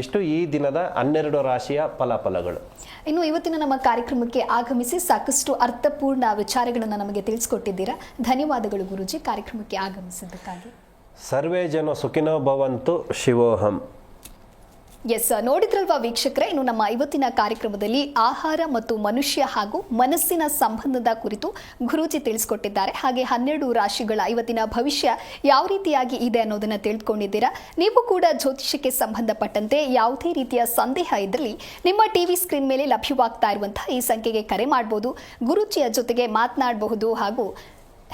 ಇಷ್ಟು ಈ ದಿನದ ಹನ್ನೆರಡು ರಾಶಿಯ ಫಲಾಫಲಗಳು. ಇನ್ನು ಇವತ್ತಿನ ನಮ್ಮ ಕಾರ್ಯಕ್ರಮಕ್ಕೆ ಆಗಮಿಸಿ ಸಾಕಷ್ಟು ಅರ್ಥಪೂರ್ಣ ವಿಚಾರಗಳನ್ನು ನಮಗೆ ತಿಳಿಸ್ಕೊಟ್ಟಿದ್ದೀರಾ. ಧನ್ಯವಾದಗಳು ಗುರುಜಿ ಕಾರ್ಯಕ್ರಮಕ್ಕೆ ಆಗಮಿಸಿದ್ದಕ್ಕಾಗಿ. ಸರ್ವೇ ಜನ ಸುಖಿನೋ ಭವಂತು ಶಿವೋಹಂ. ಎಸ್ ನೋಡಿದ್ರಲ್ವಾ ವೀಕ್ಷಕರೇ, ಇನ್ನು ನಮ್ಮ ಇವತ್ತಿನ ಕಾರ್ಯಕ್ರಮದಲ್ಲಿ ಆಹಾರ ಮತ್ತು ಮನುಷ್ಯ ಹಾಗೂ ಮನಸ್ಸಿನ ಸಂಬಂಧದ ಕುರಿತು ಗುರೂಜಿ ತಿಳಿಸ್ಕೊಟ್ಟಿದ್ದಾರೆ. ಹಾಗೆ ಹನ್ನೆರಡು ರಾಶಿಗಳ ಐವತ್ತಿನ ಭವಿಷ್ಯ ಯಾವ ರೀತಿಯಾಗಿ ಇದೆ ಅನ್ನೋದನ್ನು ತಿಳಿದುಕೊಂಡಿದ್ದೀರಾ? ನೀವು ಕೂಡ ಜ್ಯೋತಿಷಕ್ಕೆ ಸಂಬಂಧಪಟ್ಟಂತೆ ಯಾವುದೇ ರೀತಿಯ ಸಂದೇಹ ಇದ್ದಲ್ಲಿ ನಿಮ್ಮ ಟಿವಿ ಸ್ಕ್ರೀನ್ ಮೇಲೆ ಲಭ್ಯವಾಗ್ತಾ ಇರುವಂತಹ ಈ ಸಂಖ್ಯೆಗೆ ಕರೆ ಮಾಡಬಹುದು ಗುರೂಜಿಯ ಜೊತೆಗೆ ಮಾತನಾಡಬಹುದು ಹಾಗೂ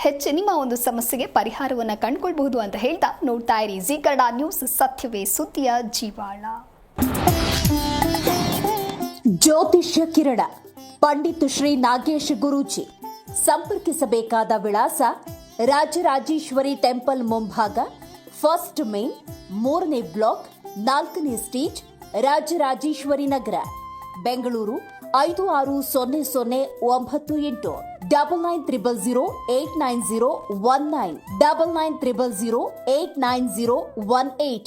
ಹೆಚ್ಚು ನಿಮ್ಮ ಒಂದು ಸಮಸ್ಯೆಗೆ ಪರಿಹಾರವನ್ನು ಕಂಡುಕೊಳ್ಬಹುದು ಅಂತ ಹೇಳ್ತಾ ನೋಡ್ತಾ ಇರಿ. ಜಿ ಕನ್ನಡ ನ್ಯೂಸ್, ಸತ್ಯವೇ ಸುದ್ದಿಯ ಜೀವಾಳ. ಜ್ಯೋತಿಷ್ಯ ಕಿರಣ. ಪಂಡಿತ್ ಶ್ರೀ ನಾಗೇಶ್ ಗುರೂಜಿ. ಸಂಪರ್ಕಿಸಬೇಕಾದ ವಿಳಾಸ ರಾಜರಾಜೇಶ್ವರಿ ಟೆಂಪಲ್ ಮುಂಭಾಗ, ಫಸ್ಟ್ ಮೇನ್, ಮೂರನೇ ಬ್ಲಾಕ್, ನಾಲ್ಕನೇ ಸ್ಟೇಜ್, ರಾಜರಾಜೇಶ್ವರಿ ನಗರ. ಬೆಂಗಳೂರು ಐದು ಆರು ಸೊನ್ನೆ ಸೊನ್ನೆ ಒಂಬತ್ತು ಎಂಟು. Double nine triple zero eight nine zero one nine. Double nine triple zero eight nine zero one eight.